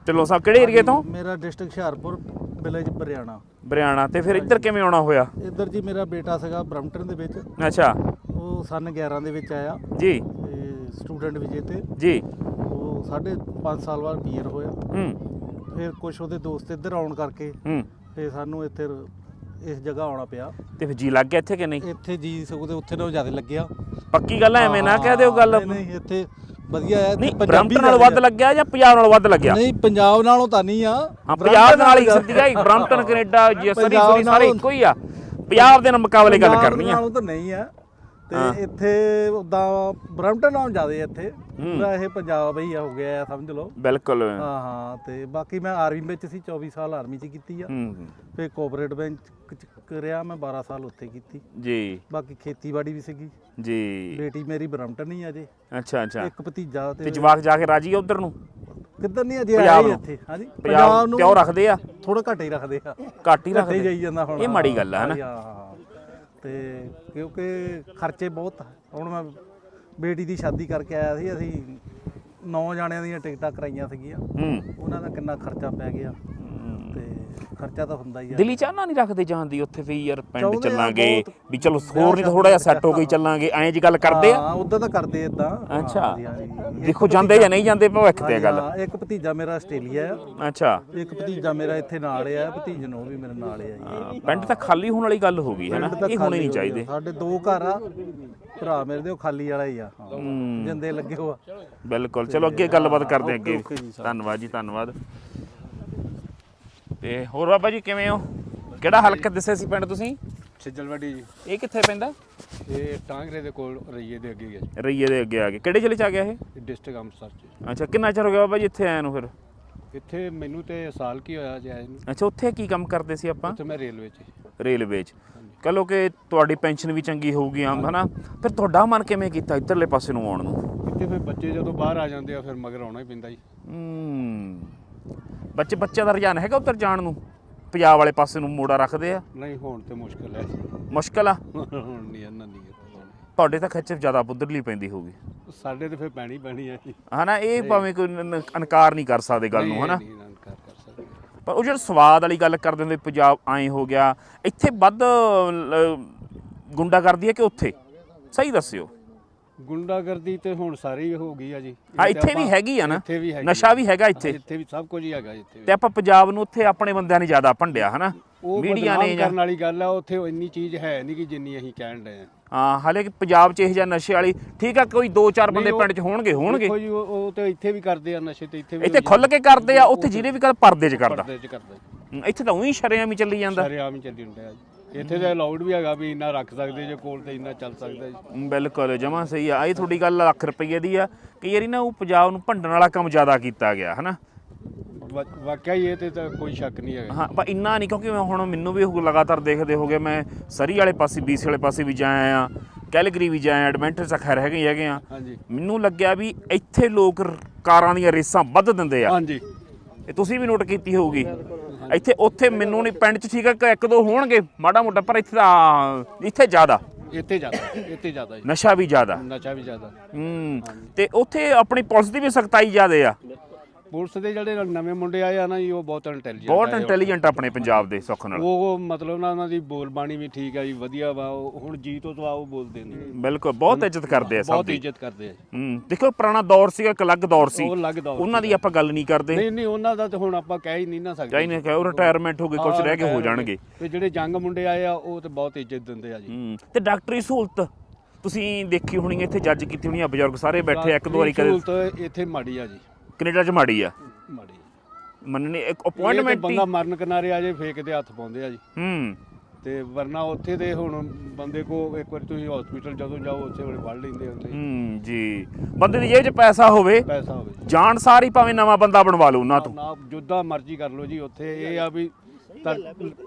[SPEAKER 1] ਢਿੱਲੋਂ ਸਾਹਿਬ ਕਿਹੜੇ ਏਰੀਏ ਤੋਂ?
[SPEAKER 8] ਮੇਰਾ ਡਿਸਟ੍ਰਿਕਟ ਹੁਸ਼ਿਆਰਪੁਰ ਵਿਲੇਜ ਬਰਿਆਣਾ।
[SPEAKER 1] ਬਰਿਆਣਾ। ਤੇ ਫਿਰ ਇੱਧਰ ਕਿਵੇਂ ਆਉਣਾ ਹੋਇਆ?
[SPEAKER 8] ਇੱਧਰ ਜੀ ਮੇਰਾ ਬੇਟਾ ਸੀਗਾ ਬਰਮਟਨ ਦੇ ਵਿੱਚ।
[SPEAKER 1] ਅੱਛਾ।
[SPEAKER 8] ਉਹ ਸਨ 11 ਦੇ ਵਿੱਚ ਆਇਆ।
[SPEAKER 1] ਜੀ।
[SPEAKER 8] ਤੇ ਸਟੂਡੈਂਟ ਵਿਜੇ ਤੇ।
[SPEAKER 1] ਜੀ।
[SPEAKER 8] ਉਹ ਸਾਢੇ 5 ਸਾਲ ਬਾਅਦ ਪੀਅਰ ਹੋਇਆ।
[SPEAKER 1] ਹੂੰ।
[SPEAKER 8] ਫਿਰ ਕੁਝ ਉਹਦੇ ਦੋਸਤ ਇੱਧਰ ਆਉਣ ਕਰਕੇ
[SPEAKER 1] ਹੂੰ।
[SPEAKER 8] ਫਿਰ ਸਾਨੂੰ ਇੱਥੇ ਇਸ ਜਗ੍ਹਾ ਆਉਣਾ ਪਿਆ।
[SPEAKER 1] ਤੇ ਫਿਰ ਜੀ ਲੱਗ ਗਿਆ ਇੱਥੇ ਕਿ ਨਹੀਂ?
[SPEAKER 8] ਇੱਥੇ ਜੀ ਸਗੋਂ ਤੇ ਉੱਥੇ ਨਾਲੋਂ ਜ਼ਿਆਦਾ ਲੱਗਿਆ।
[SPEAKER 1] ਪੱਕੀ ਗੱਲ ਐ ਐਵੇਂ ਨਾ ਕਹਿ ਦਿਓ ਗੱਲ।
[SPEAKER 8] ਨਹੀਂ ਨਹੀਂ ਇੱਥੇ ਵਧੀਆ ਹੈ ਇੱਥੇ
[SPEAKER 1] ਨਹੀਂ
[SPEAKER 8] ਪੰਜਾਬੀ
[SPEAKER 1] ਬ੍ਰਮਟਨ ਨਾਲੋਂ ਵੱਧ ਲੱਗਿਆ ਜਾਂ ਪੰਜਾਬ ਨਾਲੋਂ ਵੱਧ ਲੱਗਿਆ?
[SPEAKER 8] ਨਹੀਂ ਪੰਜਾਬ ਨਾਲੋਂ ਤਾਂ ਨਹੀਂ ਆ।
[SPEAKER 1] ਹਾਂ ਪੰਜਾਬ ਨਾਲ ਹੀ ਸਿੱਧੀਆ ਹੀ ਬ੍ਰਮਟਨ ਕੈਨੇਡਾ ਜੀ ਸਰੀ
[SPEAKER 8] ਪੰਜਾਬ
[SPEAKER 1] ਸੁਰੀ ਸਾਰੇ
[SPEAKER 8] ਨਾਲੋਂ-
[SPEAKER 1] ਇੱਕੋ ਹੀ ਆ। ਪੰਜਾਬ ਦੇ ਨਾਲ ਮੁਕਾਬਲੇ ਗੱਲ ਕਰਨੀ ਆ।
[SPEAKER 8] ਨਾਲੋਂ ਤਾਂ ਨਹੀਂ ਆ। ਤੇ ਇੱਥੇ ਉਦਾਂ ਬ੍ਰਮਟਨ ਨਾਲੋਂ ਜ਼ਿਆਦਾ ਇੱਥੇ। ਪੂਰਾ ਇਹ ਪੰਜਾਬ ਹੀ ਹੋ ਗਿਆ ਸਮਝ ਲਓ।
[SPEAKER 1] ਬਿਲਕੁਲ।
[SPEAKER 8] ਹਾਂ ਹਾਂ ਤੇ ਬਾਕੀ ਮੈਂ ਆਰਮੀ ਵਿੱਚ ਸੀ 24 ਸਾਲ ਆਰਮੀ 'ਚ ਕੀਤੀ ਆ।
[SPEAKER 1] ਹੂੰ।
[SPEAKER 8] ਫਿਰ ਕੋਆਪਰੇਟ ਬੈਂਕ ਕਰਿਆ ਮੈਂ 12 ਸਾਲ ਉੱਥੇ ਕੀਤੀ।
[SPEAKER 1] ਜੀ।
[SPEAKER 8] ਬਾਕੀ ਖੇਤੀਬਾੜੀ ਵੀ ਸੀਗੀ।
[SPEAKER 1] ਜੀ।
[SPEAKER 8] ਬੇਟੀ ਮੇਰੀ ਬ੍ਰਮਟਨ ਹੀ ਆ ਜੇ
[SPEAKER 1] ਅੱਛਾ ਅੱਛਾ।
[SPEAKER 8] ਇੱਕ ਭਤੀਜਾ
[SPEAKER 1] ਤੇ ਜਵਾਕ ਜਾ ਕੇ ਰਾਜੀ ਆ ਉਧਰ ਨੂੰ?
[SPEAKER 8] ਕਿੱਧਰ ਨਹੀਂ ਅਜੇ ਆਏ
[SPEAKER 1] ਨੂੰ।
[SPEAKER 8] ਇੱਥੇ ਹਾਂਜੀ।
[SPEAKER 1] ਪੰਜਾਬ ਪਿਓ ਰੱਖਦੇ ਆ?
[SPEAKER 8] ਥੋੜਾ ਘੱਟ ਹੀ ਰੱਖਦੇ ਆ।
[SPEAKER 1] ਘੱਟ ਹੀ
[SPEAKER 8] ਘੱਟ ਹੀ
[SPEAKER 1] ਰੱਖਦੇ।
[SPEAKER 8] ਜਾਈ ਜਾਂਦਾ ਹੁਣ।
[SPEAKER 1] ਇਹ ਮਾੜੀ ਗੱਲ ਆ, ਹਨਾ?
[SPEAKER 8] ਤੇ ਕਿਉਂਕਿ ਖਰਚੇ ਬਹੁਤ ਆ। ਹੁਣ ਮੈਂ ਬੇਟੀ ਦੀ ਸ਼ਾਦੀ ਕਰਕੇ ਆਇਆ ਸੀ ਅਸੀਂ ਨੌ ਜਾਣਿਆਂ ਦੀਆਂ ਟਿਕਟਾਂ ਕਰਾਈਆਂ ਸੀਗੀਆਂ।
[SPEAKER 1] ਹੂੰ।
[SPEAKER 8] ਉਹਨਾਂ ਦਾ ਕਿੰਨਾ ਖਰਚਾ ਪੈ ਗਿਆ। ਖਰਚਾ ਤਾਂ ਹੁੰਦਾ ਹੀ ਆ।
[SPEAKER 1] ਦਿਲੀ ਚਾਹਨਾ ਨਹੀਂ ਰੱਖਦੇ ਜਾਣ ਦੀ ਉੱਥੇ ਵੀ ਯਾਰ ਪਿੰਡ
[SPEAKER 8] ਚਾਹੁੰਦੇ ਆ
[SPEAKER 1] ਚੱਲਾਂਗੇ।
[SPEAKER 8] ਬਹੁਤ।
[SPEAKER 1] ਵੀ ਚਲੋ ਹੋਰ ਨਹੀਂ ਤਾਂ ਥੋੜਾ ਜਿਹਾ ਸੈੱਟ ਹੋ ਗਈ ਚੱਲਾਂਗੇ ਐਂ ਜੀ ਗੱਲ ਕਰਦੇ ਆ।
[SPEAKER 8] ਹਾਂ ਉਦਾਂ ਤਾਂ ਕਰਦੇ ਇਦਾਂ।
[SPEAKER 1] ਅੱਛਾ। ਦੇਖੋ ਜਾਂਦੇ ਜਾਂ ਨਹੀਂ ਜਾਂਦੇ ਭਵਿੱਖ ਤੇ ਆ ਗੱਲ।
[SPEAKER 8] ਇੱਕ ਭਤੀਜਾ ਮੇਰਾ ਆਸਟ੍ਰੇਲੀਆ ਆ।
[SPEAKER 1] ਅੱਛਾ।
[SPEAKER 8] ਇੱਕ ਭਤੀਜਾ ਮੇਰਾ ਇੱਥੇ ਨਾਲ ਆ ਭਤੀਜ ਨੂੰ ਵੀ ਮੇਰੇ ਨਾਲ ਆ ਜੀ।
[SPEAKER 1] ਹਾਂ, ਪਿੰਡ ਤਾਂ ਖਾਲੀ ਹੋਣ ਵਾਲੀ ਗੱਲ ਹੋ ਗਈ ਹੈ ਨਾ?
[SPEAKER 8] ਪਿੰਡ ਤਾਂ
[SPEAKER 1] ਇਹ ਹੋਣੇ ਨਹੀਂ ਚਾਹੀਦੇ।
[SPEAKER 8] ਸਾਡੇ ਦੋ ਘਰ ਆ ਭਰਾ ਮੇਰੇ ਦੇ ਉਹ ਖਾਲੀ ਵਾਲਾ ਹੀ ਆ। ਹਾਂ। ਜਿੰਦੇ ਲੱਗੇ ਹੋਆ
[SPEAKER 1] ਬਿਲਕੁਲ ਚਲੋ ਅੱਗੇ ਗੱਲਬਾਤ ਕਰਦੇ ਹਾਂ ਅੱਗੇ।
[SPEAKER 8] ਓਕੇ, ਜੀ।
[SPEAKER 1] ਧੰਨਵਾਦ ਜੀ ਧੰਨਵਾਦ। ਤੇ ਹੋਰ ਬਾਬਾ ਜੀ ਕਿਵੇਂ ਹੋ? ਕਿਹੜਾ ਹਲਕਾ ਦੱਸਿਆ ਸੀ ਪਿੰਡ ਤੁਸੀਂ?
[SPEAKER 5] ਛਿੱਜਲਵਾੜੀ ਜੀ।
[SPEAKER 1] ਇਹ ਕਿੱਥੇ ਪੈਂਦਾ
[SPEAKER 5] ਇਹ ਟਾਂਗਰੇ ਦੇ ਕੋਲ ਰਈਏ ਦੇ ਅੱਗੇ ਗਿਆ
[SPEAKER 1] ਰਈਏ ਦੇ ਅੱਗੇ ਆ ਕੇ। ਕਿਹੜੇ ਜ਼ਿਲ੍ਹੇ ਚ ਆ ਗਿਆ ਇਹ?
[SPEAKER 5] ਡਿਸਟ੍ਰਿਕਟ ਅੰਮ੍ਰਿਤਸਰ ਚ।
[SPEAKER 1] ਅੱਛਾ ਕਿੰਨਾ ਚਿਰ ਹੋ ਗਿਆ ਬਾਬਾ ਜੀ ਇੱਥੇ ਆਇਆ ਨੂੰ ਫਿਰ?
[SPEAKER 5] ਇੱਥੇ ਮੈਨੂੰ ਤੇ ਸਾਲ ਕੀ ਹੋਇਆ ਜੀ ਆਏ ਨੂੰ।
[SPEAKER 1] ਅੱਛਾ ਉੱਥੇ ਕੀ ਕੰਮ ਕਰਦੇ ਸੀ ਆਪਾਂ?
[SPEAKER 5] ਉੱਥੇ ਮੈਂ ਰੇਲਵੇ ਚ।
[SPEAKER 1] ਰੇਲਵੇ 'ਚ। ਕਹ ਲੋ ਕਿ ਤੁਹਾਡੀ ਪੈਨਸ਼ਨ ਵੀ ਚੰਗੀ ਹੋਊਗੀ ਆਮ ਹਨਾ? ਫਿਰ ਤੁਹਾਡਾ ਮਨ ਕਿਵੇਂ ਕੀਤਾ ਇੱਧਰਲੇ ਪਾਸੇ ਨੂੰ ਆਉਣ ਨੂੰ?
[SPEAKER 5] ਇੱਥੇ ਫਿਰ ਬੱਚੇ ਜਦੋਂ ਬਾਹਰ ਆ ਜਾਂਦੇ ਆ ਫਿਰ ਮਗਰ ਆਉਣਾ ਹੀ ਪੈਂਦਾ ਜੀ।
[SPEAKER 1] ਹੂੰ। ਬੱਚੇ ਬੱਚਿਆਂ ਦਾ ਰੁਝਾਨ ਹੈਗਾ ਉੱਧਰ ਜਾਣ ਨੂੰ? ਪੰਜਾਬ ਵਾਲੇ ਪਾਸੇ ਨੂੰ ਮੋੜਾ ਰੱਖਦੇ ਆ?
[SPEAKER 5] ਨਹੀਂ ਹੋਣ ਤੇ ਮੁਸ਼ਕਲ ਹੈ।
[SPEAKER 1] ਮੁਸ਼ਕਲ ਆ? <laughs>
[SPEAKER 5] ਹੁਣ ਨਹੀਂ ਇਹਨਾਂ ਦੀ
[SPEAKER 1] ਤੁਹਾਡੇ ਤਾਂ ਖਿੱਚ ਜ਼ਿਆਦਾ ਪੁੱਧਰਲੀ ਪੈਂਦੀ ਹੋਊਗੀ।
[SPEAKER 5] ਸਾਡੇ ਤੇ ਫਿਰ ਪੈਣੀ ਪੈਣੀ ਹੈ ਜੀ।
[SPEAKER 1] ਹਨਾ ਇਹ ਭਾਵੇਂ ਕੋਈ ਨ- ਇਨਕਾਰ ਨਹੀਂ ਕਰ ਸਕਦੇ ਗੱਲ ਨੂੰ ਹਨਾ?
[SPEAKER 5] ਨਹੀਂ ਇਨਕਾਰ ਕਰ ਸਕਦੇ।
[SPEAKER 1] ਪਰ ਉਹ ਜਿਹੜਾ ਸਵਾਦ ਵਾਲੀ ਗੱਲ ਕਰਦੇ ਹੁੰਦੇ ਪੰਜਾਬ ਐਂ ਹੋ ਗਿਆ ਇੱਥੇ ਵੱਧ ਲ- ਗੁੰਡਾ ਕਰਦੀ ਹੈ ਕਿ ਉੱਥੇ? ਸਹੀ ਦੱਸਿਓ।
[SPEAKER 5] ਗੁੰਡਾਗਰਦੀ ਤੇ ਹੁਣ ਸਾਰੀ ਹੋ ਗਈ ਆ ਜੀ।
[SPEAKER 1] ਹਾਂ ਇੱਥੇ ਵੀ ਹੈਗੀ ਆ ਨਾ।
[SPEAKER 5] ਇੱਥੇ ਵੀ ਹੈਗੀ
[SPEAKER 1] ਨਸ਼ਾ ਵੀ ਹੈਗਾ ਇੱਥੇ।
[SPEAKER 5] ਇੱਥੇ ਵੀ ਸਭ ਕੁਝ ਹੀ ਹੈਗਾ ਇੱਥੇ।
[SPEAKER 1] ਤੇ ਆਪਾਂ ਪੰਜਾਬ ਨੂੰ ਉੱਥੇ ਆਪਣੇ ਬੰਦਿਆਂ ਨੇ ਜ਼ਿਆਦਾ ਭੰਡਿਆ ਹਨਾ? ਮੀਡੀਆ ਨੇ ਜਾਂ
[SPEAKER 5] ਕਰਨ ਵਾਲੀ ਗੱਲ ਆ ਉੱਥੇ ਇੰਨੀ ਚੀਜ਼ ਹੈ ਨਹੀਂ ਕਿ ਜਿੰਨੀ ਅਸੀਂ ਕਹਿਣ ਡਏ ਆ।
[SPEAKER 1] ਹਾਂ ਹਾਲੇ ਕਿ ਪੰਜਾਬ 'ਚ ਇਹ ਜਿਹਾ ਨਸ਼ੇ ਵਾਲੀ ਠੀਕ ਆ ਕੋਈ 2-4 ਬੰਦੇ ਪਿੰਡ 'ਚ ਹੋਣਗੇ ਹੋਣਗੇ।
[SPEAKER 5] ਦੇਖੋ ਜੀ ਉਹ ਤੇ ਇੱਥੇ ਵੀ ਕਰਦੇ ਆ ਨਸ਼ੇ ਤੇ ਇੱਥੇ ਵੀ
[SPEAKER 1] ਇੱਥੇ ਖੁੱਲ ਕੇ ਕਰਦੇ ਆ ਉੱਥੇ ਜਿਹਨੇ ਵੀ ਕਰ ਪਰਦੇ 'ਚ ਕਰਦਾ।
[SPEAKER 5] ਪਰਦੇ ਚ ਕਰਦੇ
[SPEAKER 1] ਇੱਥੇ ਤਾਂ ਉਹੀ ਸ਼ਰੇਆਮ ਹੀ ਚੱਲੀ ਜਾਂਦਾ।
[SPEAKER 5] ਸਾਰੇ ਆਮ ਹੀ ਚੱਲੀ ਹੁੰਦੇ ਆ ਜੀ। ਇੱਥੇ ਤਾਂ ਅਲਾਉਡ ਵੀ ਹੈਗਾ ਵੀ ਇੰਨਾ ਰੱਖ ਸਕਦੇ ਜੇ ਕੋਲ ਤੇ ਇੰਨਾ ਚੱਲ ਸਕਦਾ ਜੀ।
[SPEAKER 1] ਬਿਲਕੁਲ ਜਮਾ ਸਹੀ ਆ। ਇਹ ਤੁਹਾਡੀ ਗੱਲ ਲੱਖ ਰੁਪਏ ਦੀ ਆ। ਕਿ ਯਾਰੀ ਨਾ ਉਹ ਪੰਜਾਬ ਨੂੰ ਭੰਡਣ ਵਾਲਾ ਕੰਮ ਜ਼ਿਆਦਾ ਕੀਤਾ ਗਿਆ ਹਨਾ?
[SPEAKER 5] ਵਾ- ਵਾਕਿਆ ਹੀ ਇਹ ਤੇ ਤਾਂ ਕੋਈ ਸ਼ੱਕ ਨਹੀਂ ਹੈਗਾ।
[SPEAKER 1] ਹਾਂ ਪਰ ਇੰਨਾ ਨਹੀਂ ਕਿਉਂਕਿ ਮੈਂ ਹੁਣ ਮੈਨੂੰ ਵੀ ਉਹ ਲਗਾਤਾਰ ਦੇਖਦੇ ਹੋਗੇ ਮੈਂ ਸਰੀ ਵਾਲੇ ਪਾਸੇ ਬੀਸੀ ਵਾਲੇ ਪਾਸੇ ਵੀ ਜਾਇਆ ਆ ਕੈਲਗਰੀ ਵੀ ਜਾਇਆ ਐਡਵੈਂਟਰ ਚ ਖੈਰ ਹੈਗੇ ਹੀ ਹੈਗੇ ਆ।
[SPEAKER 5] ਹਾਂਜੀ।
[SPEAKER 1] ਮੈਨੂੰ ਲੱਗਿਆ ਵੀ ਇੱਥੇ ਲੋਕ ਰ- ਕਾਰਾਂ ਦੀਆਂ ਰੇਸਾਂ ਵੱਧ ਦਿੰਦੇ ਆ।
[SPEAKER 5] ਹਾਂਜੀ।
[SPEAKER 1] ਇਹ ਤੁਸੀਂ ਵੀ ਨੋਟ ਕੀਤੀ ਹੋਊਗੀ। ਇੱਥੇ ਉੱਥੇ ਮੈਨੂੰ ਨਹੀਂ ਪਿੰਡ 'ਚ ਠੀਕ ਕਿ ਇੱਕ ਦੋ ਹੋਣਗੇ ਮਾੜਾ ਮੋਟਾ ਪਰ ਇੱਥੇ ਤਾਂ ਇੱਥੇ ਜ਼ਿਆਦਾ।
[SPEAKER 5] ਇੱਥੇ ਜ਼ਿਆਦਾ ਇੱਥੇ ਜ਼ਿਆਦਾ
[SPEAKER 1] ਨਸ਼ਾ ਵੀ ਜ਼ਿਆਦਾ।
[SPEAKER 5] ਨਸ਼ਾ ਵੀ ਜ਼ਿਆਦਾ।
[SPEAKER 1] ਹੂੰ ਤੇ ਉੱਥੇ ਆਪਣੀ ਪੁਲਿਸ ਦੀ ਵੀ ਸਖਤਾਈ ਜ਼ਿਆਦੇ ਆ।
[SPEAKER 5] ਪੁਲਿਸ ਦੇ ਜਿਹੜੇ ਨਵੇਂ ਮੁੰਡੇ ਆਏ ਆ ਨਾ ਜੀ ਉਹ ਬਹੁਤ ਇੰਟੈਲੀਜੈਂਟ
[SPEAKER 1] ਬਹੁਤ ਇੰਟੈਲੀਜੈਂਟ ਆਪਣੇ ਪੰਜਾਬ ਦੇ ਸੁੱਖ ਨਾਲ।
[SPEAKER 5] ਉਹ ਮਤਲਬ ਨਾ ਉਹਨਾਂ ਦੀ ਬੋਲ ਬਾਣੀ ਵੀ ਠੀਕ ਆ ਜੀ ਵਧੀਆ ਵਾ ਉਹ ਹੁਣ ਜੀ ਤੋਂ ਤੋਂ ਆ ਉਹ ਬੋਲਦੇ ਨੇ
[SPEAKER 1] ਬਿਲਕੁਲ ਬਹੁਤ ਇੱਜ਼ਤ ਕਰਦੇ ਆ ਸਭ
[SPEAKER 5] ਬਹੁਤ ਇੱਜ਼ਤ ਕਰਦੇ ਆ।
[SPEAKER 1] ਹੂੰ ਦੇਖੋ ਪੁਰਾਣਾ ਦੌਰ ਸੀਗਾ ਇੱਕ ਅਲੱਗ ਦੌਰ ਸੀ। ਉਹਨਾਂ ਦੀ ਆਪਾਂ ਗੱਲ ਨਹੀਂ ਕਰਦੇ।
[SPEAKER 5] ਨਹੀਂ ਨਹੀਂ ਉਹਨਾਂ ਦਾ ਤਾਂ ਹੁਣ ਆਪਾਂ ਕਹਿ ਹੀ ਨਹੀਂ ਨਾ ਸਕਦੇ।
[SPEAKER 1] ਚਾਹੀ ਨੇ ਕਿਹਾ ਉਹ ਰਿਟਾਇਰਮੈਂਟ ਹੋ ਗਏ ਕੁਝ ਰਹਿ ਕੇ ਹੋ ਜਾਣਗੇ।
[SPEAKER 5] ਤੇ ਜਿਹੜੇ ਜੰਗ ਮੁੰਡੇ ਆਏ ਆ ਉਹ ਤੇ ਬਹੁਤ ਇੱਜ਼ਤ ਦਿੰਦੇ ਆ ਜੀ।
[SPEAKER 1] ਹੂੰ ਤੇ ਡਾਕਟਰੀ ਸਹੂਲਤ ਤੁਸੀਂ ਦੇਖੀ ਹੋਣੀ ਇੱਥੇ ਜੱਜ ਕੀਤੀ ਹੋਣੀ ਆ ਬਜ਼ੁਰਗ ਸਾਰੇ ਬੈਠੇ ਇੱਕ ਦੋ ਵਾਰੀ ਕਦੇ
[SPEAKER 5] ਸਹੂਲਤ ਇੱਥੇ ਮਾੜੀ ਆ ਜੀ।
[SPEAKER 1] ਕੈਨੇਡਾ 'ਚ ਮਾੜੀ ਆ।
[SPEAKER 5] ਮਾੜੀ।
[SPEAKER 1] ਮੰਨਣੀ ਇੱਕ ਅਪਾਇੰਟਮੈਂਟ
[SPEAKER 5] ਬੰਦਾ ਮਰਨ ਕਿਨਾਰੇ ਆ ਜੇ ਫੇਕ ਦੇ ਹੱਥ ਪਾਉਂਦੇ ਆ ਜੀ।
[SPEAKER 1] ਹੂੰ।
[SPEAKER 5] ਤੇ ਵਰਨਾ ਉੱਥੇ ਤੇ ਹੁਣ ਬੰਦੇ ਕੋ ਇੱਕ ਵਾਰੀ ਤੁਸੀਂ ਹਸਪੀਟਲ ਜਦੋਂ ਜਾਓ ਉੱਥੇ ਵੇਲੇ ਫੜ ਲੈਂਦੇ ਹੁੰਦੇ
[SPEAKER 1] ਹੂੰ ਜੀ। ਬੰਦੇ ਦੀ ਜੇਬ 'ਚ ਪੈਸਾ ਹੋਵੇ
[SPEAKER 5] ਪੈਸਾ ਹੋਵੇ।
[SPEAKER 1] ਜਾਣ ਸਾਰ ਭਾਵੇਂ ਨਵਾਂ ਬੰਦਾ ਬਣਵਾ ਲਓ ਉਹਨਾਂ ਤੋਂ।
[SPEAKER 5] ਨਾ ਜੁੱਦਾ ਮਰਜ਼ੀ ਕਰ ਲਓ ਜੀ ਉੱਥੇ ਇਹ ਆ ਵੀ ਤਾਂ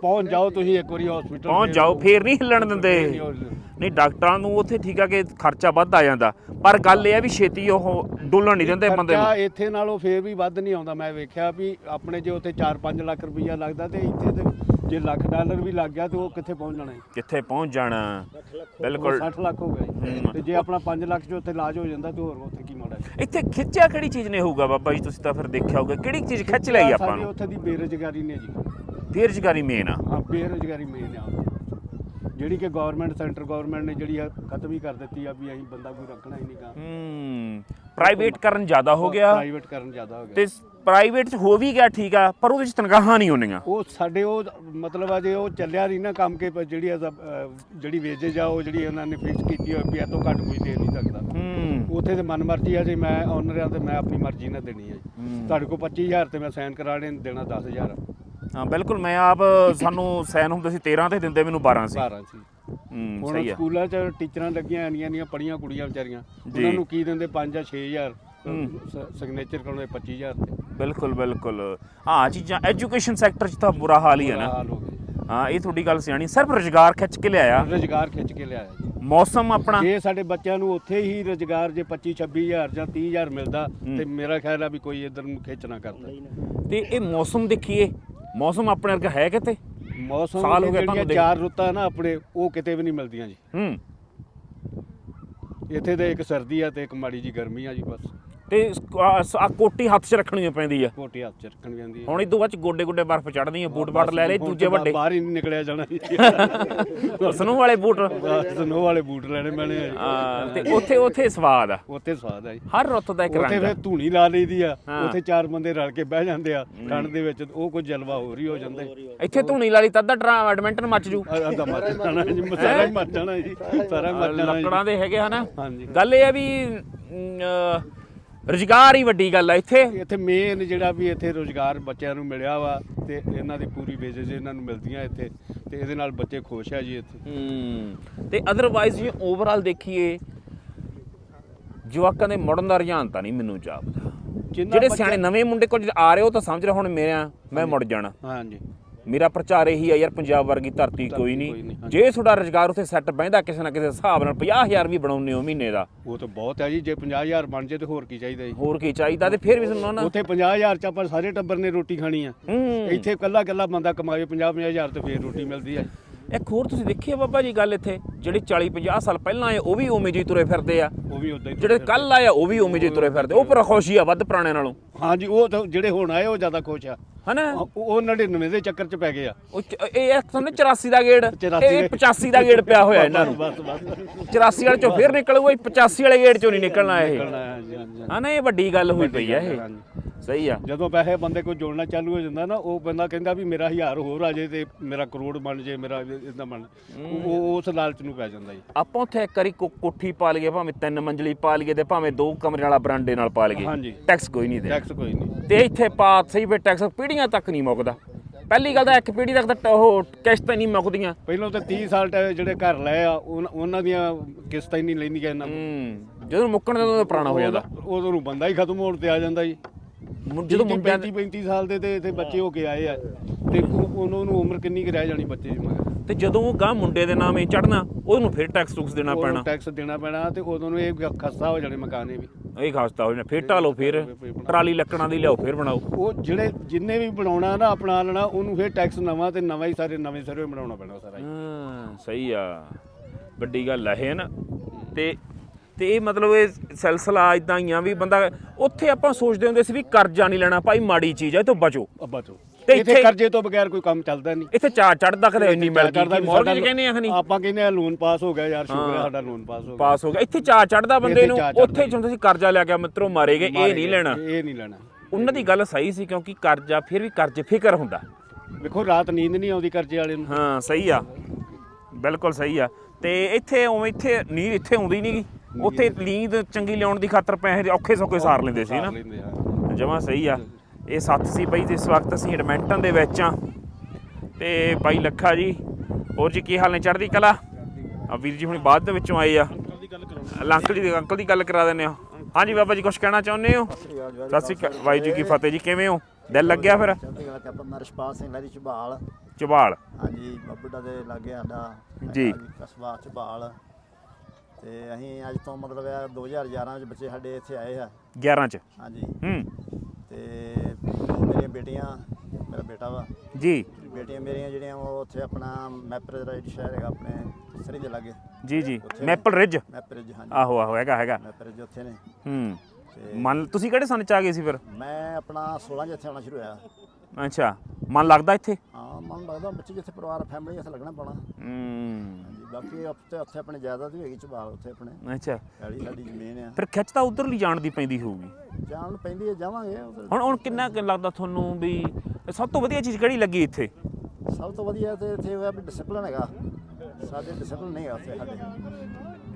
[SPEAKER 5] ਪਹੁੰਚ ਜਾਓ ਤੁਸੀਂ ਇੱਕ ਵਾਰੀ ਹਸਪੀਟਲ
[SPEAKER 1] ਪਹੁੰਚ ਜਾਓ ਫੇਰ ਨਹੀਂ ਹਿੱਲਣ ਦਿੰਦੇ। ਨਹੀਂ। ਡਾਕਟਰਾਂ ਨੂੰ ਉੱਥੇ ਠੀਕ ਆ ਕਿ ਖਰਚਾ ਵੱਧ ਆ ਜਾਂਦਾ। ਪਰ ਗੱਲ ਇਹ ਆ ਵੀ ਛੇਤੀ ਉਹ ਡੋਲਣ ਨਹੀਂ ਦਿੰਦੇ ਬੰਦੇ
[SPEAKER 5] ਖਰਚਾ
[SPEAKER 1] ਨੂੰ।
[SPEAKER 5] ਇੱਥੇ ਨਾਲੋਂ ਫੇਰ ਵੀ ਵੱਧ ਨਹੀਂ ਆਉਂਦਾ। ਮੈਂ ਵੇਖਿਆ ਵੀ ਆਪਣੇ ਜੇ ਉੱਥੇ 4-5 ਲੱਖ ਰੁਪਈਆ ਲੱਗਦਾ ਤੇ ਇੱਥੇ ਤੇ ਜੇ ਲੱਖ ਡਾਲਰ ਵੀ ਲੱਗ ਗਿਆ ਤੇ ਉਹ ਕਿੱਥੇ ਪਹੁੰਚ ਜਾਣਾ ਜੀ
[SPEAKER 1] ਕਿੱਥੇ ਪਹੁੰਚ ਜਾਣਾ? ਬਿਲਕੁਲ।
[SPEAKER 5] 60 ਲੱਖ ਹੋ ਗਿਆ ਜੀ। ਤੇ ਜੇ ਆਪਣਾ 5 ਲੱਖ ਚ ਉੱਥੇ ਇਲਾਜ ਹੋ ਜਾਂਦਾ ਤੇ ਹੋਰ ਉੱਥੇ ਕੀ ਮਾੜਾ ਜੀ
[SPEAKER 1] ਇੱਥੇ ਖਿੱਚਿਆ ਕਿਹੜੀ ਚੀਜ਼ ਨੇ ਹੋਊਗਾ ਬਾਬਾ ਜੀ? ਤੁਸੀਂ ਤਾਂ ਫਿਰ ਦੇਖਿਆ ਹੋਊਗਾ। ਕਿਹੜੀ ਚੀਜ਼ ਖਿੱਚ ਲਈ ਆਪਾਂ ਨੂੰ?
[SPEAKER 5] ਉੱਥੇ ਦੀ ਬੇਰੁਜ਼ਗਾਰੀ ਨੇ ਜੀ।
[SPEAKER 1] ਬੇਰੁਜ਼ਗਾਰੀ ਮੇਨ ਆ।
[SPEAKER 5] ਹਾਂ ਬੇਰੁਜ਼ਗਾਰੀ ਮੇਨ ਆ ਜਿਹੜੀ ਕਿ ਗਵਰਨਮੈਂਟ ਸੈਂਟਰ ਗਵਰਨਮੈਂਟ ਨੇ ਜਿਹੜੀ ਆ ਖਤਮ ਹੀ ਕਰ ਦਿੱਤੀ ਆ ਵੀ ਅਸੀਂ ਬੰਦਾ ਕੋਈ ਰੱਖਣਾ ਹੀ ਨਹੀਂਗਾ।
[SPEAKER 1] ਹੂੰ ਪ੍ਰਾਈਵੇਟ ਕਰਨ ਜ਼ਿਆਦਾ ਹੋ ਗਿਆ।
[SPEAKER 5] ਪ੍ਰਾਈਵੇਟ ਕਰਨ ਜ਼ਿਆਦਾ ਹੋ ਗਿਆ।
[SPEAKER 1] ਤੇ ਪ੍ਰਾਈਵੇਟ ਚ ਹੋ ਵੀ ਗਿਆ ਠੀਕ ਆ ਪਰ ਉਹਦੇ ਚ ਤਨਖਾਹਾਂ ਨਹੀਂ ਹੋਣੀਆਂ
[SPEAKER 5] ਉਹ ਸਾਡੇ ਉਹ ਮਤਲਬ ਆ ਜੇ ਉਹ ਚੱਲਿਆ ਨਹੀਂ ਨਾ ਕੰਮ ਕੇ ਪਰ ਜਿਹੜੀ ਅਸਾਂ, ਅਹ, ਜਿਹੜੀ ਵੇਜੇਜ ਆ ਉਹ ਜਿਹੜੀ ਉਹਨਾਂ ਨੇ ਫਿਕਸ ਕੀਤੀ ਹੋਈ ਵੀ ਇਹ ਤੋਂ ਘੱਟ ਕੋਈ ਦੇ ਨਹੀਂ ਸਕਦਾ।
[SPEAKER 1] ਹੂੰ।
[SPEAKER 5] ਉੱਥੇ ਤੇ ਮਨ ਮਰਜ਼ੀ ਆ ਜੇ ਮੈਂ ਓਨਰ ਆ ਤੇ ਮੈਂ ਆਪਣੀ ਮਰਜ਼ੀ ਨਾਲ ਦੇਣੀ ਆ ਜੀ। ਤੁਹਾਡੇ ਕੋਲ 25000 ਤੇ ਮੈਂ ਸਾਈਨ ਕਰਾਣੇ ਦੇਣਾ 10000
[SPEAKER 1] ਹਾਂ ਬਿਲਕੁਲ ਮੈਂ ਆਪ ਸਾਨੂੰ ਸਾਈਨ ਹੁੰਦੇ ਸੀ 13 ਤੇ ਦਿੰਦੇ ਮੈਨੂੰ 12 ਸੀ।
[SPEAKER 5] 12 ਸੀ।
[SPEAKER 1] ਹੂੰ
[SPEAKER 5] ਹੁਣ
[SPEAKER 1] ਸਹੀ ਆ
[SPEAKER 5] ਸਕੂਲਾਂ 'ਚ ਟੀਚਰਾਂ ਲੱਗੀਆਂ ਇੰਨੀਆਂ ਇੰਨੀਆਂ ਪੜੀਆਂ ਕੁੜੀਆਂ ਵਿਚਾਰੀਆਂ। ਉਹਨਾਂ ਨੂੰ ਕੀ ਦਿੰਦੇ? 5 ਜਾਂ 6000 ਸਿਗਨੇਚਰ ਕਰਾਉਣੇ 25000 ਤੇ।
[SPEAKER 1] ਬਿਲਕੁਲ ਬਿਲਕੁਲ। ਹਾਂ ਚੀਜ਼ਾਂ ਐਜੂਕੇਸ਼ਨ ਸੈਕਟਰ ਚ ਤਾਂ ਬੁਰਾ ਹਾਲ ਹੀ ਹੈ ਨਾ।
[SPEAKER 5] ਹਾਲ ਹੋ ਗਿਆ।
[SPEAKER 1] ਹਾਂ ਇਹ ਤੁਹਾਡੀ ਗੱਲ ਸਿਆਣੀ। ਸਿਰਫ ਰੁਜ਼ਗਾਰ ਖਿੱਚ ਕੇ ਲਿਆਇਆ।
[SPEAKER 5] ਰੁਜ਼ਗਾਰ ਖਿੱਚ ਕੇ ਲਿਆਇਆ ਜੀ।
[SPEAKER 1] ਮੌਸਮ ਆਪਣਾ?
[SPEAKER 5] ਜੇ ਸਾਡੇ ਬੱਚਿਆਂ ਨੂੰ ਉੱਥੇ ਹੀ ਰੁਜ਼ਗਾਰ ਜੇ 25 26000 ਜਾਂ 30000 ਮਿਲਦਾ ਤੇ ਮੇਰਾ ਖਿਆਲ ਆ ਵੀ ਕੋਈ ਇਧਰ ਨੂੰ ਖਿੱਚ ਨਾ ਕਰਦਾ।
[SPEAKER 1] ਤੇ ਇਹ ਮੌਸਮ ਦੇਖੀਏ ਮੌਸਮ ਆਪਣੇ ਵਰਗਾ ਹੈ ਕਿਤੇ?
[SPEAKER 5] ਮੌਸਮ
[SPEAKER 1] ਸਾਲ ਹੋ ਗਿਆ ਤੁਹਾਨੂੰ ਦੇਖ-
[SPEAKER 5] ਚਾਰ ਰੁੱਤਾਂ ਨਾ ਆਪਣੇ ਉਹ ਕਿਤੇ ਵੀ ਨਹੀਂ ਮਿਲਦੀਆਂ ਜੀ।
[SPEAKER 1] ਹੂੰ।
[SPEAKER 5] ਇੱਥੇ ਤੇ ਇੱਕ ਸਰਦੀ ਆ ਤੇ ਇੱਕ ਮਾੜੀ ਜੀ ਗਰਮੀ ਆ ਜੀ ਬਸ।
[SPEAKER 1] ਤੇ ਆ ਕੋਟੀ ਹੱਥ 'ਚ ਰੱਖਣੀ ਪੈਂਦੀ ਆ।
[SPEAKER 5] ਕੋਟੀ ਹੱਥ ਚ ਰੱਖਣ ਜਾਂਦੀ ਹੈ
[SPEAKER 1] ਹੁਣ ਇਦੋਂ ਬਾਅਦ ਗੋਡੇ ਗੋਡੇ ਬਰਫ਼ ਚੜਦੀ ਆ ਬੂਟ ਬਾਟ ਲੈ ਲੈ ਦੂਜੇ
[SPEAKER 5] ਤਾਂ
[SPEAKER 1] ਵੱਡੇ।
[SPEAKER 5] ਬਾਹਰ ਹੀ ਨਹੀਂ ਨਿਕਲਿਆ ਜਾਣਾ <laughs>
[SPEAKER 1] ਸਨੋ ਵਾਲੇ ਬੂਟ।
[SPEAKER 5] ਸਨੋ ਵਾਲੇ ਬੂਟ ਲੈਣੇ ਮੈਨੇ
[SPEAKER 1] ਆ, ਤੇ ਉੱਥੇ ਉੱਥੇ ਸਵਾਦ ਆ।
[SPEAKER 5] ਉੱਥੇ ਸਵਾਦ ਆ ਜੀ।
[SPEAKER 1] ਹਰ ਰੁੱਤ ਦਾ ਇੱਕ
[SPEAKER 5] ਉੱਥੇ
[SPEAKER 1] ਰੰਗ ਆ।
[SPEAKER 5] ਫਿਰ ਧੂਣੀ ਲਾ ਲਈਦੀ ਆ।
[SPEAKER 1] ਹਾਂ।
[SPEAKER 5] ਉੱਥੇ ਚਾਰ ਬੰਦੇ ਰਲ ਕੇ ਬਹਿ ਜਾਂਦੇ ਆ ਠੰਡ ਦੇ ਵਿੱਚ ਉਹ ਕੋਈ ਜਲਵਾ ਹੀ ਹੋ ਜਾਂਦਾ
[SPEAKER 1] ਇੱਥੇ ਧੂਣੀ ਲਾਲੀ ਤੱਦਾ ਡਰਾ ਐਡਮਿੰਟਨ ਮੱਚ ਜੂ।
[SPEAKER 5] ਅੱਧਾ ਮਰ ਜਾਣਾ ਜੀ ਸਾਰਾ ਹੀ? ਮਰ ਜਾਣਾ ਜੀ ਸਾਰਾ ਹੀ ਮਰ ਜਾਣਾ
[SPEAKER 1] ਲੱਕੜਾਂ ਦੇ ਹੈਗੇ ਹਨਾ
[SPEAKER 5] ਹਾਂਜੀ।
[SPEAKER 1] ਗੱਲ ਇਹ ਆ ਵੀ ਰੁਜ਼ਗਾਰ ਹੀ ਵੱਡੀ ਗੱਲ ਆ ਇੱਥੇ।
[SPEAKER 5] ਇੱਥੇ ਮੇਨ ਜਿਹੜਾ ਵੀ ਇੱਥੇ ਰੋਜ਼ਗਾਰ ਬੱਚਿਆਂ ਨੂੰ ਮਿਲਿਆ ਵਾ ਤੇ ਇਹਨਾਂ ਦੀ ਪੂਰੀ ਵੇਜੇਜ ਇਹਨਾਂ ਨੂੰ ਮਿਲਦੀਆਂ ਇੱਥੇ ਤੇ ਇਹਦੇ ਨਾਲ ਬੱਚੇ ਖੁਸ਼ ਆ ਜੀ ਇੱਥੇ।
[SPEAKER 1] ਹੂੰ। ਤੇ ਅਦਰਵਾਈਜ਼ ਜੇ ਓਵਰਆਲ ਦੇਖੀਏ ਜਵਾਕਾਂ ਦੇ ਮੁੜਨ ਦਾ ਰੁਝਾਨ ਤਾਂ ਨਹੀਂ ਮੈਨੂੰ ਜਾਪਦਾ। ਜਿਹੜੇ ਸਿਆਣੇ ਨਵੇਂ ਮੁੰਡੇ ਕੁਝ ਆ ਰਹੇ ਹੋ ਤਾਂ ਸਮਝ ਰਹੇ ਹੁਣ ਮੇਰਾ ਮੈਂ ਮੁੜ ਜਾਣਾ।
[SPEAKER 5] ਹਾਂਜੀ।
[SPEAKER 1] ਮੇਰਾ ਪ੍ਰਚਾਰ ਇਹੀ ਆ ਯਾਰ ਪੰਜਾਬ ਵਰਗੀ ਧਰਤੀ ਕੋਈ ਨਹੀਂ। ਜੇ ਤੁਹਾਡਾ ਰੁਜ਼ਗਾਰ ਉੱਥੇ ਸੈੱਟ ਬਹਿੰਦਾ ਕਿਸੇ ਨਾ ਕਿਸੇ ਹਿਸਾਬ ਨਾਲ 50000 ਵੀ ਬਣਾਉਂਦੇ ਹੋ ਮਹੀਨੇ ਦਾ।
[SPEAKER 5] ਉਹ ਤਾਂ ਬਹੁਤ ਹੈ ਜੀ ਜੇ 50000 ਬਣ ਜੇ ਤੇ ਹੋਰ ਕੀ ਚਾਹੀਦਾ ਜੀ।
[SPEAKER 1] ਹੋਰ ਕੀ ਚਾਹੀਦਾ ਤੇ ਫਿਰ ਵੀ ਸੁਣੋ ਨਾ
[SPEAKER 5] ਉੱਥੇ 50000 ਚ ਆਪਾਂ ਸਾਰੇ ਟੱਬਰ ਨੇ ਰੋਟੀ ਖਾਣੀ ਆ। ਇੱਥੇ ਕੱਲਾ ਕੱਲਾ ਬੰਦਾ ਕਮਾਵੇ 50 50000 ਤੇ ਫੇਰ ਰੋਟੀ ਮਿਲਦੀ ਆ।
[SPEAKER 1] ਇੱਕ ਹੋਰ ਤੁਸੀਂ ਦੇਖੀ ਆ ਬਾਬਾ ਜੀ ਗੱਲ ਇੱਥੇ ਜਿਹੜੇ 40 50 ਸਾਲ ਪਹਿਲਾਂ ਆਏ ਉਹ ਵੀ ਉਵੇਂ ਜਿਹੀ ਤੁਰੇ ਫਿਰਦੇ ਆ।
[SPEAKER 5] ਉਹ ਵੀ ਉਦਾਂ ਹੀ
[SPEAKER 1] ਜਿਹੜੇ ਕੱਲ ਆਏ ਆ, ਉਹ ਵੀ ਉਵੇਂ ਜਿਹੇ ਤੁਰੇ ਫਿਰਦੇ ਉਹ ਪਰ ਖੁਸ਼ੀ ਆ ਵੱਧ ਪੁਰਾਣੇ ਨਾਲੋਂ।
[SPEAKER 5] ਹਾਂਜੀ ਉਹ ਤਾਂ ਜਿਹੜੇ ਹੁਣ ਆਏ ਉਹ ਜ਼ਿਆਦਾ ਖੁਸ਼ ਆ।
[SPEAKER 1] ਹਨਾ?
[SPEAKER 5] ਉਹ- ਉਹ 99 ਦੇ ਚੱਕਰ ਚ ਪੈ ਗਏ ਆ।
[SPEAKER 1] ਉਹ ਚ- ਇਹ ਇੱਕ ਸਮਝ 84 ਦਾ ਗੇੜ।
[SPEAKER 5] 84
[SPEAKER 1] ਇਹ 85 ਦਾ ਗੇੜ ਪਿਆ ਹੋਇਆ ਇਹਨਾਂ ਨੂੰ।
[SPEAKER 5] ਬਸ ਬਸ
[SPEAKER 1] 84 ਵਾਲੇ ਚੋਂ ਫਿਰ ਨਿਕਲੂਗਾ 85 ਵਾਲੇ ਗੇੜ ਚੋਂ ਨਹੀਂ ਨਿਕਲਣਾ ਇਹ।
[SPEAKER 5] ਕਰਨਾ ਹੈ, ਹਾਂਜੀ ਹਾਂਜੀ। ਹਾਂਜੀ।
[SPEAKER 1] ਹਨਾ ਇਹ ਵੱਡੀ ਗੱਲ ਹੋਈ ਪਈ ਆ ਇਹ। ਸਹੀ ਆ।
[SPEAKER 5] ਜਦੋਂ ਪੈਸੇ ਬੰਦੇ ਕੋਲ ਜੋੜਨਾ ਚਾਲੂ ਹੋ ਜਾਂਦਾ ਨਾ ਉਹ ਬੰਦਾ ਕਹਿੰਦਾ ਵੀ ਮੇਰਾ 1000 ਹੋਰ ਆ ਜੇ ਤੇ ਮੇਰਾ ਕਰੋੜ ਬਣ ਜੇ ਮੇਰਾ ਇਦਾਂ ਬਣ ਉਹ ਉਹ ਉਸ ਲਾਲਚ ਨੂੰ ਪੈ ਜਾਂਦਾ ਜੀ।
[SPEAKER 1] ਆਪਾਂ ਉੱਥੇ ਇੱਕ ਵਾਰੀ ਕੋ- ਕੋਠੀ ਪਾ ਲਈਏ ਭਾਵੇਂ ਤਿੰਨ ਮੰਜ਼ਲੀ ਪਾ ਲਈਏ ਤੇ ਭਾਵੇਂ ਦੋ ਕਮਰੇ ਵਾਲਾ ਬਰਾਂਡੇ ਨਾਲ ਪਾ ਲਈਏ।
[SPEAKER 5] ਹਾਂਜੀ।
[SPEAKER 1] ਟੈਕਸ ਕੋਈ ਨਹੀਂ ਦੇ
[SPEAKER 5] ਟੈਕਸ ਕੋਈ ਨਹੀਂ।
[SPEAKER 1] ਤੇ ਇੱਥੇ ਪਾ ਸਹੀ ਵੀ ਟੈਕਸ ਪੀੜੀਆਂ ਤੱਕ ਨਹੀਂ ਮੁੱਕਦਾ। ਪਹਿਲੀ ਗੱਲ ਤਾਂ ਇੱਕ ਪੀੜੀ ਤੱਕ ਤਾਂ ਉਹ ਕਿਸ਼ਤਾਂ ਨਹੀਂ ਮੁੱਕਦੀਆਂ।
[SPEAKER 5] ਪਹਿਲਾਂ ਤਾਂ 30 ਸਾਲ ਟੈ ਜਿਹੜੇ ਘਰ ਲਏ ਆ ਉਨ- ਉਹਨਾਂ ਦੀਆਂ ਕਿਸ਼ਤਾਂ ਹੀ ਨਹੀਂ ਲੈਂਦੀਆਂ ਇਹਨਾਂ
[SPEAKER 1] ਹੂੰ ਜਦੋਂ ਮੁੱਕਣ ਦਾ ਉਦੋਂ ਪੁਰਾਣਾ ਹੋ ਜਾਂਦਾ।
[SPEAKER 5] ਉਦੋਂ ਨੂੰ ਬੰਦਾ ਹੀ ਖਤਮ ਹੋਣ ਤੇ ਆ ਜਾਂਦਾ ਜੀ।
[SPEAKER 1] ਮੁੰ- ਜਦੋਂ ਮੁੰਡਿਆਂ
[SPEAKER 5] 35 35 ਸਾਲ ਦੇ ਤੇ ਇੱਥੇ ਬੱਚੇ ਹੋ ਕੇ ਆਏ ਆ। ਤੇ ਉਹ- ਉਹਨਾਂ ਨੂੰ ਉਮਰ ਕਿੰਨੀ ਕੁ ਰਹਿ ਜਾਣੀ ਬੱਚੇ ਦੀ ਮਗਰ
[SPEAKER 1] ਤੇ ਜਦੋਂ ਉਹ ਗਾਂ ਮੁੰਡੇ ਦੇ ਨਾਮੇ ਚੜਨਾ ਉਹਨੂੰ ਫਿਰ ਟੈਕਸ ਟੁਕਸ ਦੇਣਾ ਪੈਣਾ।
[SPEAKER 5] ਟੈਕਸ ਦੇਣਾ ਪੈਣਾ ਤੇ ਉਦੋਂ ਨੂੰ ਇਹ ਖਸਤਾ ਹੋ ਜਾਣੇ ਮਕਾਨੇ ਵੀ।
[SPEAKER 1] ਇਹ ਖਾਸਤਾ ਹੋ ਜਾਣਾ। ਫਿਰ ਢਾਲੋ ਫਿਰ ਟਰਾਲੀ ਲੱਕੜਾਂ ਦੀ ਲਿਆਓ ਫਿਰ ਬਣਾਓ।
[SPEAKER 5] ਉਹ ਜਿਹੜੇ ਜਿੰਨੇ ਵੀ ਬਣਾਉਣਾ ਨਾ ਆਪਣਾ ਲੈਣਾ ਉਹਨੂੰ ਫਿਰ ਟੈਕਸ ਨਵਾਂ ਤੇ ਨਵਾਂ ਹੀ ਸਾਰੇ ਨਵੇਂ ਸਰਵੇ ਬਣਾਉਣਾ ਪੈਣਾ ਸਾਰਾ ਹੀ।
[SPEAKER 1] ਹਾਂ ਸਹੀ ਆ। ਵੱਡੀ ਗੱਲ ਇਹ ਨਾ। ਤੇ ਤੇ ਇਹ ਮਤਲਬ ਇਹ ਸਿਲਸਿਲਾ ਇਦਾਂ ਹੀ ਆ ਵੀ ਬੰਦਾ ਉੱਥੇ ਆਪਾਂ ਸੋਚਦੇ ਹੁੰਦੇ ਸੀ ਵੀ ਕਰਜ਼ਾ ਨਹੀਂ ਲੈਣਾ ਭਾਈ ਮਾੜੀ ਚੀਜ਼ ਆ ਇਹ ਤੋਂ ਬਚੋ।
[SPEAKER 5] ਅੱਬਾ ਚੋ
[SPEAKER 1] ਤੇ
[SPEAKER 5] ਇੱਥੇ ਕਰਜ਼ੇ ਤੋਂ ਬਗੈਰ ਕੋਈ ਕੰਮ ਚੱਲਦਾ ਨਹੀਂ।
[SPEAKER 1] ਇੱਥੇ ਚਾਰ ਚੜਦਾ ਕਦੇ ਇੰਨੀ ਮਿਲ ਗਈ ਮੋਰਗੇਜ ਕਹਿੰਦੇ ਆ ਖਨੀ
[SPEAKER 5] ਆਪਾਂ ਕਹਿੰਦੇ ਆ ਲੋਨ ਪਾਸ ਹੋ ਗਿਆ ਯਾਰ ਸ਼ੁਕਰ ਹੈ ਸਾਡਾ ਲੋਨ ਪਾਸ ਹੋ ਗਿਆ।
[SPEAKER 1] ਪਾਸ ਹੋ ਗਿਆ। ਇੱਥੇ ਚਾਰ ਚੜਦਾ ਬੰਦੇ ਨੂੰ ਉੱਥੇ ਜਦੋਂ ਸੀ ਕਰਜ਼ਾ ਲਿਆ ਗਿਆ ਮਿੱਤਰੋ ਮਾਰੇਗੇ ਇਹ ਨਹੀਂ ਲੈਣਾ।
[SPEAKER 5] ਇਹ ਨਹੀਂ ਲੈਣਾ।
[SPEAKER 1] ਉਹਨਾਂ ਦੀ ਗੱਲ ਸਹੀ ਸੀ ਕਿਉਂਕਿ ਕਰਜ਼ਾ ਫਿਰ ਵੀ ਕਰਜ਼ੇ ਫਿਕਰ ਹੁੰਦਾ।
[SPEAKER 5] ਵੇਖੋ ਰਾਤ ਨੀਂਦ ਨਹੀਂ ਆਉਂਦੀ ਕਰਜ਼ੇ ਵਾਲੇ ਨੂੰ।
[SPEAKER 1] ਹਾਂ ਸਹੀ ਆ। ਬਿਲਕੁਲ ਸਹੀ ਆ। ਤੇ ਇੱਥੇ ਉਵੇਂ ਇੱਥੇ ਨੀਂਦ ਇੱਥੇ ਆਉਂਦੀ ਨਹੀਂਗੀ ਉੱਥੇ ਨੀਂਦ ਚੰਗੀ ਲਿਆਉਣ ਦੀ ਖਾਤਰ ਪੈਸੇ ਔਖੇ ਸੌਖੇ ਸਾਰ ਲੈਂਦੇ ਸੀ ਨਾ। ਜਮਾ ਸਹੀ ਆ। ਇਹ ਸੱਤ ਸੀ ਬਾਈ ਇਸ ਵਕਤ ਅਸੀਂ ਐਡਮਿੰਟਨ ਦੇ ਵਿੱਚ ਆ ਤੇ ਬਾਈ ਲੱਖਾ ਜੀ ਹੋਰ ਜੀ ਕੀ ਹਾਲ ਨੇ? ਚੜ੍ਹਦੀ ਕਲਾ? ਆ ਵੀਰ ਜੀ ਹੁਣੀ ਬਾਅਦ ਦੇ ਵਿੱਚੋਂ ਆਏ ਆ। ਅੰਕਲ ਜੀ ਦੀ ਅੰਕਲ ਦੀ ਗੱਲ ਕਰਾ ਦਿੰਦੇ ਆ। ਹਾਂਜੀ ਬਾਬਾ ਜੀ ਕੁਝ ਕਹਿਣਾ ਚਾਹੁੰਦੇ ਹੋ? ਸਤਿ ਸ਼੍ਰੀ ਅਕਾਲ। ਵਾਹਿਗੁਰੂ ਜੀ ਕੀ ਫਤਿਹ ਜੀ ਕਿਵੇਂ ਹੋ? ਦਿਲ ਲੱਗਿਆ ਫਿਰ?
[SPEAKER 9] ਚੜ੍ਹਦੀ ਕਲਾ ਝਬਾਲ ਹਾਂਜੀ ਦੇ ਲਾਗੇ ਸਾਡਾ
[SPEAKER 1] ਜੀ।
[SPEAKER 9] ਕਸਬਾ ਝਬਾਲ ਤੇ ਅਸੀਂ ਅੱਜ ਤੋਂ ਮਤਲਬ ਇਹ 2011 ਵਿੱਚ ਬੱਚੇ ਸਾਡੇ ਇੱਥੇ ਆਏ ਆ।
[SPEAKER 1] 11 ਚ?
[SPEAKER 9] ਹਾਂਜੀ।
[SPEAKER 1] ਹੂੰ।
[SPEAKER 9] ਤੇ ਮੇਰੀਆਂ ਬੇਟੀਆਂ ਮੇਰਾ ਬੇਟਾ ਵਾ।
[SPEAKER 1] ਜੀ।
[SPEAKER 9] ਬੇਟੀਆਂ ਮੇਰੀਆਂ ਜਿਹੜੀਆਂ ਉਹ ਉੱਥੇ ਆਪਣਾ ਮੈਪਰ ਦਾ ਇੱਕ ਸ਼ਹਿਰ ਹੈਗਾ ਆਪਣੇ ਸਰੀ ਦੇ ਲਾਗੇ।
[SPEAKER 1] ਜੀ ਜੀ। ਮੈਪਲ ਰਿਜ?
[SPEAKER 9] ਮੈਪਰਜ ਹਾਂਜੀ।
[SPEAKER 1] ਆਹੋ ਆਹੋ ਹੈਗਾ ਹੈਗਾ।
[SPEAKER 9] ਮੈਪਰਜ ਉੱਥੇ ਨੇ।
[SPEAKER 1] ਹੂੰ।
[SPEAKER 9] ਤੇ
[SPEAKER 1] ਮਨ ਤੁਸੀਂ ਕਿਹੜੇ ਸਨ ਚ ਆ ਗਏ ਸੀ ਫਿਰ?
[SPEAKER 9] ਮੈਂ ਆਪਣਾ 16 ਚ ਇੱਥੇ ਆਉਣਾ ਸ਼ੁਰੂ ਹੋਇਆ।
[SPEAKER 1] ਅੱਛਾ। ਮਨ ਲੱਗਦਾ ਇੱਥੇ?
[SPEAKER 9] ਹਾਂ ਮਨ ਲੱਗਦਾ ਬੱਚੇ ਜਿੱਥੇ ਪਰਿਵਾਰ ਫੈਮਿਲੀ ਇੱਥੇ ਲੱਗਣਾ ਪੈਣਾ।
[SPEAKER 1] ਹੂੰ।
[SPEAKER 9] ਹਾਂਜੀ ਬਾਕੀ ਉੱਥੇ ਉੱਥੇ ਆਪਣੇ ਜਾਇਦਾਦ ਵੀ ਹੈਗੀ ਝਬਾਲ ਉੱਥੇ ਆਪਣੇ।
[SPEAKER 1] ਅੱਛਾ।
[SPEAKER 9] ਪੈਲੀ ਸਾਡੀ ਜ਼ਮੀਨ ਆ।
[SPEAKER 1] ਫਿਰ ਖਿੱਚ ਤਾਂ ਉਧਰਲੀ ਜਾਣ ਦੀ ਪੈਂਦੀ ਹੋਊਗੀ।
[SPEAKER 9] ਜਾਣ ਪੈਂਦੀ ਹੈ ਜਾਵਾਂਗੇ।
[SPEAKER 1] ਹੁਣ ਹੁਣ ਕਿੰਨਾ ਕੁ ਲੱਗਦਾ ਤੁਹਾਨੂੰ ਵੀ ਸਭ ਤੋਂ ਵਧੀਆ ਚੀਜ਼ ਕਿਹੜੀ ਲੱਗੀ ਇੱਥੇ?
[SPEAKER 9] ਸਭ ਤੋਂ ਵਧੀਆ ਤੇ ਇੱਥੇ ਹੋਇਆ ਵੀ ਡਿਸਪਲਿਨ ਹੈਗਾ। ਸਾਡੇ ਡਿਸਪਲਿਨ ਨਹੀਂ ਹੈ ਉੱਥੇ ਸਾਡੇ।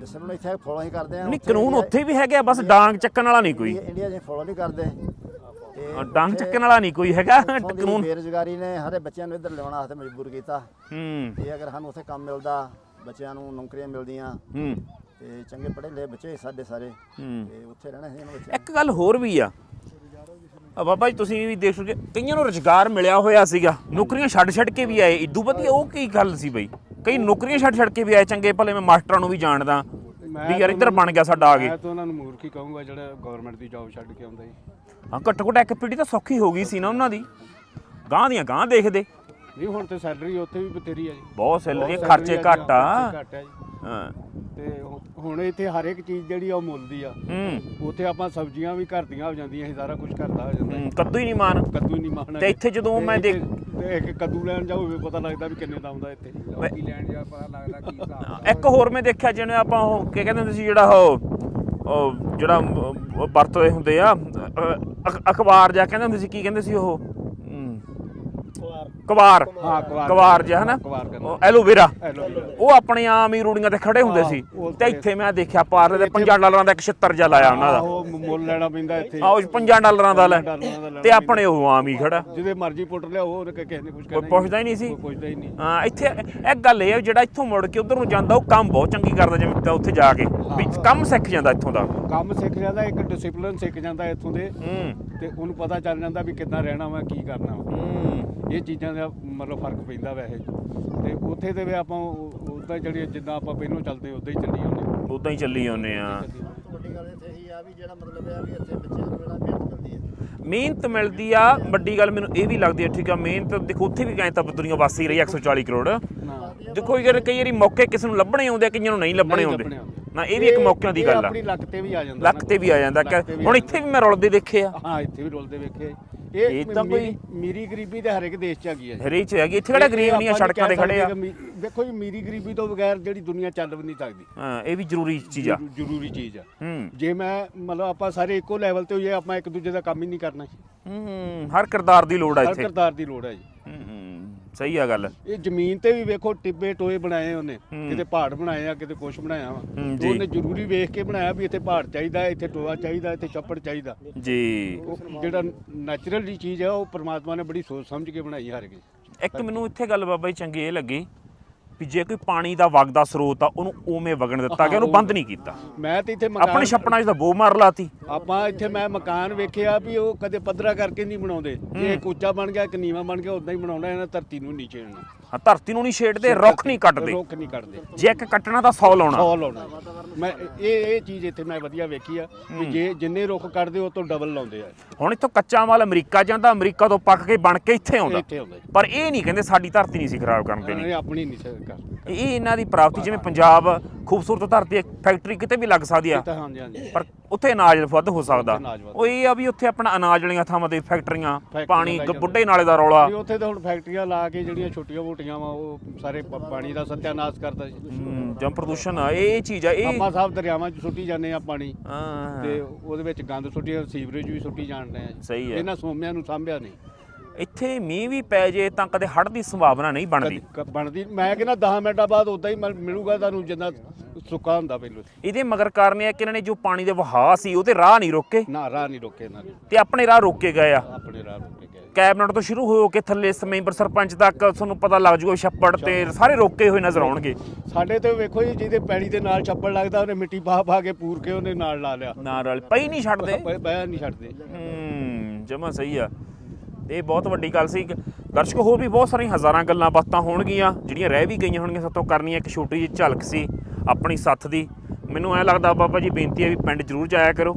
[SPEAKER 9] ਡਿਸਪਲਿਨ ਇੱਥੇ ਫੋਲੋ ਹੀ ਕਰਦੇ ਆ।
[SPEAKER 1] ਨਹੀਂ ਕਾਨੂੰਨ ਉੱਥੇ ਵੀ ਹੈਗਾ ਬਸ ਡਾਂਗ ਚੱਕਣ ਵਾਲਾ ਨਹੀਂ ਕੋਈ।
[SPEAKER 9] ਇੰਡੀਆ 'ਚ ਫੋਲੋ ਨਹੀਂ ਕਰਦੇ ਤੇ
[SPEAKER 1] ਅ, ਡਾਂਗ ਚੱਕਣ ਵਾਲਾ ਨਹੀਂ ਕੋਈ ਹੈਗਾ ਕਾਨੂੰਨ।
[SPEAKER 9] ਬੇਰੁਜ਼ਗਾਰੀ ਨੇ ਸਾਰੇ ਬੱਚਿਆਂ ਨੂੰ ਇੱਧਰ ਲਿਆਉਣ ਵਾਸਤੇ ਮਜਬੂਰ ਕੀਤਾ।
[SPEAKER 1] ਹੂੰ।
[SPEAKER 9] ਤੇ ਅਗਰ ਸਾਨੂੰ ਉੱਥੇ ਕੰਮ ਮਿਲਦਾ ਬੱਚਿਆਂ ਨੂੰ ਨੌਕਰੀਆਂ ਮਿਲਦੀਆਂ
[SPEAKER 1] ਹੂੰ।
[SPEAKER 9] ਤੇ ਚੰਗੇ ਪੜ੍ਹੇ ਲਿਖੇ ਬੱਚੇ ਸਾਡੇ ਸਾਰੇ।
[SPEAKER 1] ਹੂੰ।
[SPEAKER 9] ਤੇ ਉੱਥੇ ਰਹਿਣਾ ਸੀ ਇਹਨਾਂ ਬੱਚਿਆਂ
[SPEAKER 1] ਇੱਕ ਗੱਲ ਹੋਰ ਵੀ ਆ। ਆ ਬਾਬਾ ਜੀ ਤੁਸੀਂ ਵੀ ਦੇਖ ਸਕਦੇ ਕਈਆਂ ਨੂੰ ਰੁਜ਼ਗਾਰ ਮਿਲਿਆ ਹੋਇਆ ਸੀਗਾ। ਨੌਕਰੀਆਂ ਛੱਡ ਛੱਡ ਕੇ ਵੀ ਆਏ। ਇਦੋਂ ਵਧੀਆ ਉਹ ਕੀ ਗੱਲ ਸੀ ਬਈ? ਕਈ ਨੌਕਰੀਆਂ ਛੱਡ ਛੱਡ ਕੇ ਵੀ ਆਏ ਚੰਗੇ ਭਲੇ ਮੈਂ ਮਾਸਟਰਾਂ ਨੂੰ ਵੀ ਜਾਣਦਾ। ਵੀ ਯਾਰ ਇੱਧਰ ਬਣ ਗਿਆ ਸਾਡਾ ਆ ਗਏ
[SPEAKER 5] ਮੈਂ ਤਾਂ ਉਹਨਾਂ ਨੂੰ ਮੂਰਖ ਹੀ ਕਹੂੰਗਾ ਜਿਹੜਾ ਗਵਰਨਮੈਂਟ ਦੀ ਜੌਬ ਛੱਡ ਕੇ ਆਉਂਦਾ ਜੀ।
[SPEAKER 1] ਹਾਂ ਘੱਟੋ ਘੱਟ ਇੱਕ ਪੀੜੀ ਤਾਂ ਸੌਖੀ ਹੋ ਗਈ ਸੀ ਨਾ ਉਹਨਾਂ ਦੀ। ਗਾਂ ਦੀਆਂ ਗਾਂ ਦੇਖਦੇ।
[SPEAKER 5] ਨਹੀਂ ਹੁਣ ਤੇ ਸੈਲਰੀ ਉੱਥੇ ਵੀ ਬਥੇਰੀ ਆ ਜੀ।
[SPEAKER 1] ਬਹੁਤ ਸੈਲਰੀ ਖਰਚੇ ਘੱਟ ਆ
[SPEAKER 5] ਜੀ।
[SPEAKER 1] ਹਾਂ।
[SPEAKER 5] ਤੇ ਹੁ- ਹੁਣ ਇੱਥੇ ਹਰ ਇੱਕ ਚੀਜ਼ ਜਿਹੜੀ ਆ ਉਹ ਮੁੱਲ ਦੀ ਆ।
[SPEAKER 1] ਹੂੰ।
[SPEAKER 5] ਉੱਥੇ ਆਪਾਂ ਸਬਜ਼ੀਆਂ ਵੀ ਘਰ ਦੀਆਂ ਹੋ ਜਾਂਦੀਆਂ ਸੀ ਸਾਰਾ ਕੁਝ ਘਰ ਦਾ ਹੋ ਜਾਂਦਾ।
[SPEAKER 1] ਹੂੰ, ਕੱਦੂ ਹੀ ਨਹੀਂ ਮਾਨ
[SPEAKER 5] ਕੱਦੂ ਹੀ ਨਹੀਂ ਮਾਣਾ
[SPEAKER 1] ਤੇ ਇੱਥੇ ਜਦੋਂ ਮੈਂ ਦੇਖ-
[SPEAKER 5] ਇੱਕ ਕੱਦੂ ਲੈਣ ਜਾਓਗੇ ਪਤਾ ਲੱਗਦਾ ਵੀ ਕਿੰਨੇ ਦਾ ਆਉਂਦਾ ਇੱਥੇ।
[SPEAKER 1] ਇੱਕ ਹੋਰ ਮੈਂ ਦੇਖਿਆ ਜਿਵੇਂ ਆਪਾਂ ਉਹ ਕੀ ਕਹਿੰਦੇ ਹੁੰਦੇ ਸੀ ਜਿਹੜਾ ਉਹ ਉਹ ਜਿਹੜਾ ਉਹ ਵਰਤਦੇ ਹੁੰਦੇ ਆ ਅ- ਅਖਬਾਰ ਜਾਂ ਕਹਿੰਦੇ ਹੁੰਦੇ ਸੀ ਕੀ ਕਹਿੰਦੇ ਸੀ ਉਹ? ਕਵਾਰ।
[SPEAKER 5] ਹਾਂ, ਕਵਾਰ।
[SPEAKER 1] ਕਵਾਰ ਜਿਹਾ ਹਨਾ?
[SPEAKER 5] ਕਵਾਰ ਕਹਿੰਦੇ।
[SPEAKER 1] ਉਹ ਐਲੋਵੇਰਾ। ਉਹ ਆਪਣੇ ਆਮ ਹੀ ਰੂੜੀਆਂ ਤੇ ਖੜੇ ਹੁੰਦੇ ਸੀ। ਤੇ ਇੱਥੇ ਮੈਂ ਦੇਖਿਆ ਪਾਰਲੇ ਦੇ 5 ਡਾਲਰਾਂ ਦਾ ਇੱਕ 76 ਜਿਹਾ ਲਾਇਆ ਉਹਨਾਂ ਦਾ।
[SPEAKER 5] ਉਹ ਮੁੱਲ ਲੈਣਾ ਪੈਂਦਾ ਇੱਥੇ।
[SPEAKER 1] ਆਹ 5 ਡਾਲਰਾਂ ਦਾ ਲੈ। ਤੇ ਆਪਣੇ ਉਹ ਆਮ ਹੀ ਖੜਾ।
[SPEAKER 5] ਜਿਹਦੇ ਮਰਜ਼ੀ ਪੁੱਟ ਲਿਆ ਉਹ ਕਿਸੇ ਨੇ ਕੁਝ
[SPEAKER 1] ਕੋਈ ਪੁੱਛਦਾ ਹੀ ਨਹੀਂ। ਸੀ।
[SPEAKER 5] ਪੁੱਛਦਾ ਹੀ ਨਹੀਂ।
[SPEAKER 1] ਹਾਂ ਇੱਥੇ ਇੱਕ ਗੱਲ ਇਹ ਹੈ ਜਿਹੜਾ ਇੱਥੋਂ ਮੁੜ ਕੇ ਉਧਰ ਨੂੰ ਜਾਂਦਾ ਉਹ ਕੰਮ ਬਹੁਤ ਚੰਗੀ ਕਰਦਾ ਜਿਵੇਂ ਤਾਂ ਉੱਥੇ ਜਾ ਕੇ। ਵੀ ਕੰਮ ਸਿੱਖ ਜਾਂਦਾ ਇੱਥੋਂ ਦਾ।
[SPEAKER 5] ਕੰਮ ਸਿੱਖ ਜਾਂਦਾ ਇੱਕ ਡਿਸਪਲਿਨ ਸਿੱਖ ਜਾਂਦਾ ਇੱਥੋਂ ਦੇ। ਤੇ ਉਹਨੂੰ ਪਤਾ ਚੱਲ ਜਾਂਦਾ ਵੀ ਕਿੱਦਾਂ ਰਹਿਣਾ ਵਾ ਕੀ ਕਰਨਾ ਵਾ।
[SPEAKER 1] ਹੂੰ।
[SPEAKER 5] ਇਹ ਚੀਜ਼ਾਂ ਦਾ ਮਤਲਬ ਫ਼ਰਕ ਪੈਂਦਾ ਵੈਸੇ। ਤੇ ਉੱਥੇ ਦੇ ਵੀ ਆਪਾਂ ਉਦਾਂ ਜਿਹੜੀ ਜਿੱਦਾਂ ਆਪਾਂ ਪਹਿਲਾਂ ਚੱਲਦੇ ਉਦਾਂ ਹੀ ਚੱਲੀ ਜਾਂਦੇ
[SPEAKER 1] ਉਦਾਂ ਹੀ ਚੱਲੀ ਜਾਂਦੇ ਆ।
[SPEAKER 9] ਵੱਡੀ ਗੱਲ ਇੱਥੇ ਇਹੀ ਆ ਵੀ ਜਿਹੜਾ ਮਤਲਬ ਇਹ ਆ ਵੀ ਇੱਥੇ ਬੱਚਿਆਂ ਨੂੰ ਜਿਹੜਾ ਮਿਹਨਤ ਮਿਲਦੀ ਹੈ
[SPEAKER 1] ਮਿਹਨਤ ਮਿਲਦੀ ਆ ਵੱਡੀ ਗੱਲ ਮੈਨੂੰ ਇਹ ਵੀ ਲੱਗਦੀ ਹੈ ਠੀਕ ਆ ਮਿਹਨਤ ਦੇਖੋ ਉੱਥੇ ਵੀ ਗਏ ਤਾਂ ਦੁਨੀਆ ਵਾਸੀ ਰਹੀ 140 ਕਰੋੜ। ਦੇਖੋ ਯਾਰ ਕਈ ਵਾਰੀ ਮੌਕੇ ਕਿਸੇ ਨੂੰ ਲੱਭਣੇ ਆਉਂਦੇ ਆ ਕਈਆਂ ਨੂੰ ਨਹੀਂ ਲੱਭਣੇ ਆਉਂਦੇ। ਨਾ ਇਹ ਵੀ ਇੱਕ ਮੌਕਿਆਂ ਦੀ
[SPEAKER 5] ਇਹ
[SPEAKER 1] ਗੱਲ ਆ।
[SPEAKER 5] ਆਪਣੀ ਲੱਕ ਤੇ ਵੀ ਆ ਜਾਂਦਾ
[SPEAKER 1] ਲੱਕ ਤੇ ਵੀ ਆ ਜਾਂਦਾ।
[SPEAKER 5] ਤੇ
[SPEAKER 1] ਹੁਣ ਇੱਥੇ ਵੀ ਮੈਂ ਰੁਲਦੇ ਦੇਖੇ ਆ।
[SPEAKER 5] ਹਾਂ ਇੱਥੇ ਵੀ ਰੋਲਦੇ ਵੇਖੇ
[SPEAKER 1] ਇਹ ਤਾਂ
[SPEAKER 5] ਮੇਰੀ ਮੇਰੀ ਗਰੀਬੀ ਤੇ ਹਰ ਇੱਕ ਦੇਸ਼ 'ਚ ਹੈਗੀ ਹੈ।
[SPEAKER 1] ਹਰੇਕ ਚ ਹੈਗੀ ਇੱਥੇ ਕਿਹੜਾ ਗਰੀਬ ਨਹੀਂ ਆ ਸੜਕਾਂ ਤੇ ਖੜੇ ਆ।
[SPEAKER 5] ਦੇਖੋ ਜੀ ਮੇਰੀ ਗਰੀਬੀ ਤੋਂ ਬਗੈਰ ਜਿਹੜੀ ਦੁਨੀਆ ਚੱਲ ਵੀ ਨਹੀਂ ਸਕਦੀ।
[SPEAKER 1] ਹਾਂ ਇਹ ਵੀ ਜ਼ਰੂਰੀ ਚੀਜ਼ ਆ।
[SPEAKER 5] ਜ਼ਰੂ- ਜ਼ਰੂਰੀ ਚੀਜ਼ ਆ।
[SPEAKER 1] ਹੂੰ।
[SPEAKER 5] ਜੇ ਮੈਂ ਮਤਲਬ ਆਪਾਂ ਸਾਰੇ ਇੱਕੋ ਲੈਵਲ ਤੇ ਹੋਈਏ ਆਪਾਂ ਇੱਕ ਦੂਜੇ ਦਾ ਕੰਮ ਹੀ ਨਹੀਂ ਕਰਨਾ
[SPEAKER 1] ਹੂੰ ਹਰ ਕਿਰਦਾਰ ਦੀ ਲੋੜ ਆ
[SPEAKER 5] ਹਰ
[SPEAKER 1] ਇੱਥੇ।
[SPEAKER 5] ਕਿਰਦਾਰ ਦੀ ਲੋੜ ਹੈ ਜੀ।
[SPEAKER 1] ਸਹੀ ਆ ਗੱਲ।
[SPEAKER 5] ਇਹ ਜ਼ਮੀਨ ਤੇ ਵੀ ਵੇਖੋ ਟਿੱਬੇ ਟੋਏ ਬਣਾਏ ਉਹਨੇ। ਕਿਤੇ ਪਹਾੜ ਬਣਾਏ ਆ ਕਿਤੇ ਕੁਛ ਬਣਾਇਆ ਵਾ। ਉਹਨੇ ਜ਼ਰੂਰੀ ਵੇਖ ਕੇ ਬਣਾਇਆ ਵੀ ਇੱਥੇ ਪਹਾੜ ਚਾਹੀਦਾ ਇੱਥੇ ਟੋਆ ਚਾਹੀਦਾ ਇੱਥੇ ਛੱਪੜ ਚਾਹੀਦਾ।
[SPEAKER 1] ਜੀ।
[SPEAKER 5] ਜਿਹੜਾ ਨੈਚੁਰਲ ਦੀ ਚੀਜ਼ ਹੈ ਉਹ ਪ੍ਰਮਾਤਮਾ ਨੇ ਬੜੀ ਸੋਚ ਸਮਝ ਕੇ ਬਣਾਈ ਹਰ ਇੱਕ।
[SPEAKER 1] ਇੱਕ ਮੈਨੂੰ ਇੱਥੇ ਗੱਲ ਬਾਬਾ ਜੀ ਚੰਗੀ ਇਹ ਲੱਗੀ ਵੀ ਜੇ ਕੋਈ ਪਾਣੀ ਦਾ ਵਗਦਾ ਸਰੋਤ ਆ ਉਹਨੂੰ ਉਵੇਂ ਵਗਣ ਦਿੱਤਾ ਗਿਆ ਉਹਨੂੰ ਬੰਦ ਨਹੀਂ ਕੀਤਾ।
[SPEAKER 5] ਮੈਂ ਤੇ ਇੱਥੇ ਮਕਾਨ
[SPEAKER 1] ਆਪਣੇ ਛੱਪਣਾ 'ਚ ਤਾਂ ਬੋ ਮਾਰ ਲਾਤੀ।
[SPEAKER 5] ਆਪਾਂ ਇੱਥੇ ਮੈਂ ਮਕਾਨ ਵੇਖਿਆ ਵੀ ਉਹ ਕਦੇ ਪੱਧਰਾ ਕਰਕੇ ਨਹੀਂ ਬਣਾਉਂਦੇ। ਜੇ ਇੱਕ ਉੱਚਾ ਬਣ ਗਿਆ ਇੱਕ ਨੀਵਾ ਬਣ ਗਿਆ ਉਦਾਂ ਹੀ ਬਣਾਉਣਾ ਇਹਨਾਂ ਧਰਤੀ ਨੂੰ ਨਹੀਂ ਛੇੜਨਾ
[SPEAKER 1] ਹਾਂ ਧਰਤੀ ਨੂੰ ਨਹੀਂ ਛੇੜਦੇ ਰੁੱਖ ਨਹੀਂ ਕੱਟਦੇ।
[SPEAKER 5] ਰੁੱਖ ਨਹੀਂ ਕੱਟਦੇ।
[SPEAKER 1] ਜੇ ਇੱਕ ਕੱਟਣਾ ਤਾਂ 100 ਲਾਉਣਾ।
[SPEAKER 5] ਸੌ ਲਾਉਣਾ। ਮੈਂ ਇਹ ਇਹ ਚੀਜ਼ ਇੱਥੇ ਮੈਂ ਵਧੀਆ ਵੇਖੀ ਆ ਵੀ ਜੇ ਜਿੰਨੇ ਰੁੱਖ ਕੱਟਦੇ ਉਹ ਤੋਂ ਡਬਲ ਲਾਉਂਦੇ ਆ।
[SPEAKER 1] ਹੁਣ ਇੱਥੋਂ ਕੱਚਾ ਮਾਲ ਅਮਰੀਕਾ ਜਾਂਦਾ ਅਮਰੀਕਾ ਤੋਂ ਪੱਕ ਕੇ ਬਣ ਕੇ ਇੱਥੇ ਆਉਂਦਾ।
[SPEAKER 5] ਇੱਥੇ ਆਉਂਦਾ ਜੀ।
[SPEAKER 1] ਪਰ ਇਹ ਨਹੀਂ ਕਹਿੰਦੇ ਸਾਡੀ ਧਰਤੀ ਨਹੀਂ ਸੀ ਖਰਾਬ ਕਰਨ ਦੇਣੀ।
[SPEAKER 5] ਇਹ ਆਪਣੀ ਨਹੀਂ ਸ- ਕਰਦੇ
[SPEAKER 1] ਇਹ ਇਹਨਾਂ ਦੀ ਪ੍ਰਾਪਤੀ ਜਿਵੇਂ ਪੰਜਾਬ ਖੂਬਸੂਰਤ ਧਰਤੀ ਹੈ ਫੈਕਟਰੀ ਕਿਤੇ ਵੀ ਲੱਗ ਸਕਦੀ ਆ।
[SPEAKER 5] ਇਹ ਤਾਂ ਹਾਂਜੀ ਹਾਂਜੀ।
[SPEAKER 1] ਪਰ ਉੱਥੇ ਅਨਾਜ ਵੱਧ ਹੋ ਸਕਦਾ
[SPEAKER 5] ਅਨਾਜ ਵੱਧ।
[SPEAKER 1] ਉਹ ਇਹ ਆ ਵੀ ਉੱਥੇ ਆਪਣਾ ਅਨਾਜ ਵਾਲੀਆਂ ਥਾਵਾਂ ਤੇ ਫੈਕਟਰੀਆਂ
[SPEAKER 5] ਫੈਕਟਰੀਆਂ
[SPEAKER 1] ਪਾਣੀ
[SPEAKER 5] ਲਾਈ
[SPEAKER 1] ਗ- ਬੁੱਢੇ ਨਾਲੇ ਦਾ ਰੌਲਾ
[SPEAKER 5] ਵੀ ਉੱਥੇ ਤਾਂ ਹੁਣ ਫੈਕਟਰੀਆਂ ਲਾ ਕੇ ਜਿਹੜੀਆਂ ਛੋਟੀਆਂ ਮੋਟੀਆਂ ਵਾ ਉਹ ਸਾਰੇ ਪ- ਪਾਣੀ ਦਾ ਸਤਿਆਨਾਸ਼ ਕਰਦਾ ਜੀ
[SPEAKER 1] ਹੂੰ, ਜਾਂ ਪ੍ਰਦੂਸ਼ਣ ਆ ਇਹ ਇਹ ਚੀਜ਼ ਆ ਇਹ
[SPEAKER 5] ਆਪਾਂ ਸਾਹਿਬ ਦਰਿਆਵਾਂ 'ਚ ਸੁੱਟੀ ਜਾਂਦੇ ਆ ਪਾਣੀ
[SPEAKER 1] ਹਾਂ
[SPEAKER 5] ਤੇ ਉਹਦੇ ਵਿੱਚ ਗੰਦ ਸੁੱਟੀ ਸੀਵਰੇਜ ਵੀ ਸੁੱਟੀ ਜਾਂਦੇ ਆ ਜੀ।
[SPEAKER 1] ਸਹੀ ਹੈ।
[SPEAKER 5] ਇਹਨਾਂ ਸੋਮਿਆਂ ਨੂੰ ਸਾਂਭਿਆ ਨਹੀਂ
[SPEAKER 1] ਇੱਥੇ ਮੀਂਹ ਵੀ ਪੈ ਜੇ ਤਾਂ ਕਦੇ ਹੜ੍ਹ ਦੀ ਸੰਭਾਵਨਾ ਨਹੀਂ ਬਣਦੀ।
[SPEAKER 5] ਕ- ਬਣਦੀ। ਮੈਂ ਕਹਿੰਦਾ 10 ਮਿੰਟਾਂ ਬਾਅਦ ਉਦਾਂ ਹੀ ਮਿਲ- ਮਿਲੂਗਾ ਤੁਹਾਨੂੰ ਜਿੰਨਾ ਸੁੱਕਾ ਹੁੰਦਾ ਪਹਿਲੋਂ।
[SPEAKER 1] ਇਹਦੇ ਮਗਰ ਕਾਰਨ ਇਹ ਕਿ ਇਹਨਾਂ ਨੇ ਜੋ ਪਾਣੀ ਦੇ ਵਹਾਅ ਸੀ ਉਹਤੇ ਰਾਹ ਨਹੀਂ ਰੋਕੇ।
[SPEAKER 5] ਨਾ ਰਾਹ ਨਹੀਂ ਰੋਕੇ ਇਹਨਾਂ ਨੇ।
[SPEAKER 1] ਤੇ ਆਪਣੇ ਰਾਹ ਰੋਕੇ ਗਏ ਆ।
[SPEAKER 5] ਆਪਣੇ ਰਾਹ ਰੋਕੇ ਗਏ।
[SPEAKER 1] ਕੈਬਨਟ ਤੋਂ ਸ਼ੁਰੂ ਹੋ ਕੇ ਥੱਲੇ ਮੈਂਬਰ ਸਰਪੰਚ ਤੱਕ ਤੁਹਾਨੂੰ ਪਤਾ ਲੱਗ ਜੂਗਾ ਛੱਪੜ ਤੇ ਸਾਰੇ ਰੋਕੇ ਹੋਏ ਨਜ਼ਰ ਆਉਣਗੇ।
[SPEAKER 5] ਸਾਡੇ ਤੇ ਵੇਖੋ ਜੀ ਜਿਹਦੇ ਪੈੜੀ ਦੇ ਨਾਲ ਛੱਪੜ ਲੱਗਦਾ ਉਹਨੇ ਮਿੱਟੀ ਪਾ ਪਾ ਕੇ ਪੂਰ ਕੇ ਉਹਨੇ ਨਾਲ ਲਾ ਲਿਆ।
[SPEAKER 1] ਨਾਲ ਵਾਲੇ ਪਈ ਨਹੀਂ ਛੱਡਦੇ।
[SPEAKER 5] ਬਿਆਨ ਨਹੀਂ ਛੱਡਦੇ।
[SPEAKER 1] ਹੂੰ ਜਮਾ ਸਹੀ ਆ। ਇਹ ਬਹੁਤ ਵੱਡੀ ਗੱਲ ਸੀ। ਦਰਸ਼ਕੋ ਹੋਰ ਵੀ ਬਹੁਤ ਸਾਰੀਆਂ ਹਜ਼ਾਰਾਂ ਗੱਲਾਂ ਬਾਤਾਂ ਹੋਣਗੀਆਂ ਜਿਹੜੀਆਂ ਰਹਿ ਵੀ ਗਈਆਂ ਹੋਣਗੀਆਂ ਸਾਤੋਂ ਕਰਨੀਆਂ ਇੱਕ ਛੋਟੀ ਜਿਹੀ ਝਲਕ ਸੀ ਆਪਣੀ ਸੱਥ ਦੀ। ਮੈਨੂੰ ਐ ਲੱਗਦਾ ਬਾਬਾ ਜੀ ਬੇਨਤੀ ਹੈ ਵੀ ਪਿੰਡ ਜ਼ਰੂਰ ਜਾਇਆ ਕਰੋ।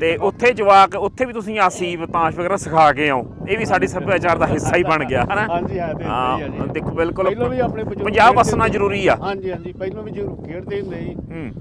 [SPEAKER 1] ਤੇ ਉੱਥੇ ਜਵਾਕ ਉੱਥੇ ਵੀ ਤੁਸੀਂ ਆਸੀ ਬਤਾਸ਼ ਵਗੈਰਾ ਸਿਖਾ ਕੇ ਆਓ। ਇਹ ਵੀ ਸਾਡੀ ਸੱਭਿਆਚਾਰ ਦਾ ਹਿੱਸਾ ਹੀ ਬਣ ਗਿਆ ਹਨਾ?
[SPEAKER 5] ਹਾਂਜੀ ਹੈ ਤੇ ਆ ਜੀ।
[SPEAKER 1] ਦੇਖੋ ਬਿਲਕੁਲ
[SPEAKER 5] ਪਹਿਲਾਂ ਵੀ ਆਪਣੇ ਬਜ਼ੁਰਗ
[SPEAKER 1] ਪੰਜਾਬ ਵਸਣਾ ਜ਼ਰੂਰੀ ਆ।
[SPEAKER 5] ਹਾਂਜੀ ਹਾਂਜੀ ਪਹਿਲਾਂ ਵੀ ਜ਼ਰੂਰ ਖੇਡਦੇ ਹੁੰਦੇ ਸੀ।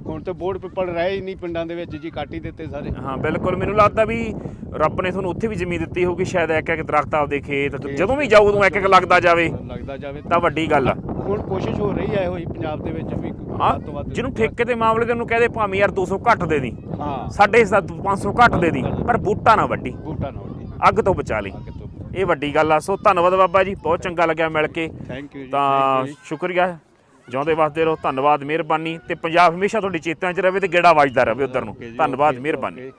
[SPEAKER 5] ਹੁਣ ਤੇ ਬੋਰਡ ਪਿੱਪਲ ਰਹੇ ਹੀ ਨਹੀਂ ਪਿੰਡਾਂ ਦੇ ਵਿੱਚ ਜੀ ਕੱਟ ਦਿੱਤੇ ਸਾਰੇ।
[SPEAKER 1] ਹਾਂ ਬਿਲਕੁਲ ਮੈਨੂੰ ਲੱਗਦਾ ਵੀ ਰੱਬ ਨੇ ਤੁਹਾਨੂੰ ਉੱਥੇ ਵੀ ਜ਼ਮੀਨ ਦਿੱਤੀ ਹੋਊਗੀ ਸ਼ਾਇਦ ਇੱਕ ਇੱਕ ਦਰਖਤ ਆਪਦੇ ਖੇਤ ਜਦੋਂ ਵੀ ਜਾਓ ਉਦੋਂ ਇੱਕ ਇੱਕ ਲੱਗਦਾ ਜਾਵੇ।
[SPEAKER 5] ਲੱਗਦਾ ਜਾਵੇ
[SPEAKER 1] ਤਾਂ ਵੱਡੀ ਗੱਲ ਆ।
[SPEAKER 5] ਹੁਣ ਕੋਸ਼ਿਸ਼ ਹੋ ਰਹੀ ਹੈ ਹੋਈ ਪੰਜਾਬ ਦੇ ਵਿੱਚ ਵੀ
[SPEAKER 1] ਹਾਂ
[SPEAKER 5] ਤੋਂ
[SPEAKER 1] ਜਿਹਨੂੰ ਠੇਕੇ ਦੇ ਮਾਮਲੇ ਦੇ ਉਹਨੂੰ ਕਹਦੇ ਭਾਵੇਂ ਯਾਰ 200 ਘੱਟ ਦੇ ਦੀ।
[SPEAKER 5] ਹਾਂ।
[SPEAKER 1] ਸਾਡੇ ਹਿੱਸਾ 500 ਘੱਟ ਦੇ ਦੀ ਪਰ ਬੂਟਾ ਨਾ ਵੱਡੀ।
[SPEAKER 5] ਬੂਟਾ ਨਾ ਹੋਈ
[SPEAKER 1] ਅੱਗ ਤੋਂ ਬਚਾ ਲਈ।
[SPEAKER 5] ਤੋਂ
[SPEAKER 1] ਇਹ ਵੱਡੀ ਗੱਲ ਆ। ਸੋ ਧੰਨਵਾਦ ਬਾਬਾ ਜੀ ਬਹੁਤ ਚੰਗਾ ਲੱਗਿਆ ਮਿਲ ਕੇ।
[SPEAKER 5] ਥੈਂਕ ਯੂ ਜੀ
[SPEAKER 1] ਤਾਂ। ਸ਼ੁਕਰੀਆ। ਜਿਉਂਦੇ ਵਸਦੇ ਰਹੋ ਧੰਨਵਾਦ ਮਿਹਰਬਾਨੀ। ਤੇ ਪੰਜਾਬ ਹਮੇਸ਼ਾ ਤੁਹਾਡੀ ਚੇਤਨਾ 'ਚ ਰਹੇ ਤੇ ਗੇੜਾ ਵੱਜਦਾ ਰਹੇ ਉਧਰ ਨੂੰ। ਧੰਨਵਾਦ ਮਿਹਰਬਾਨੀ।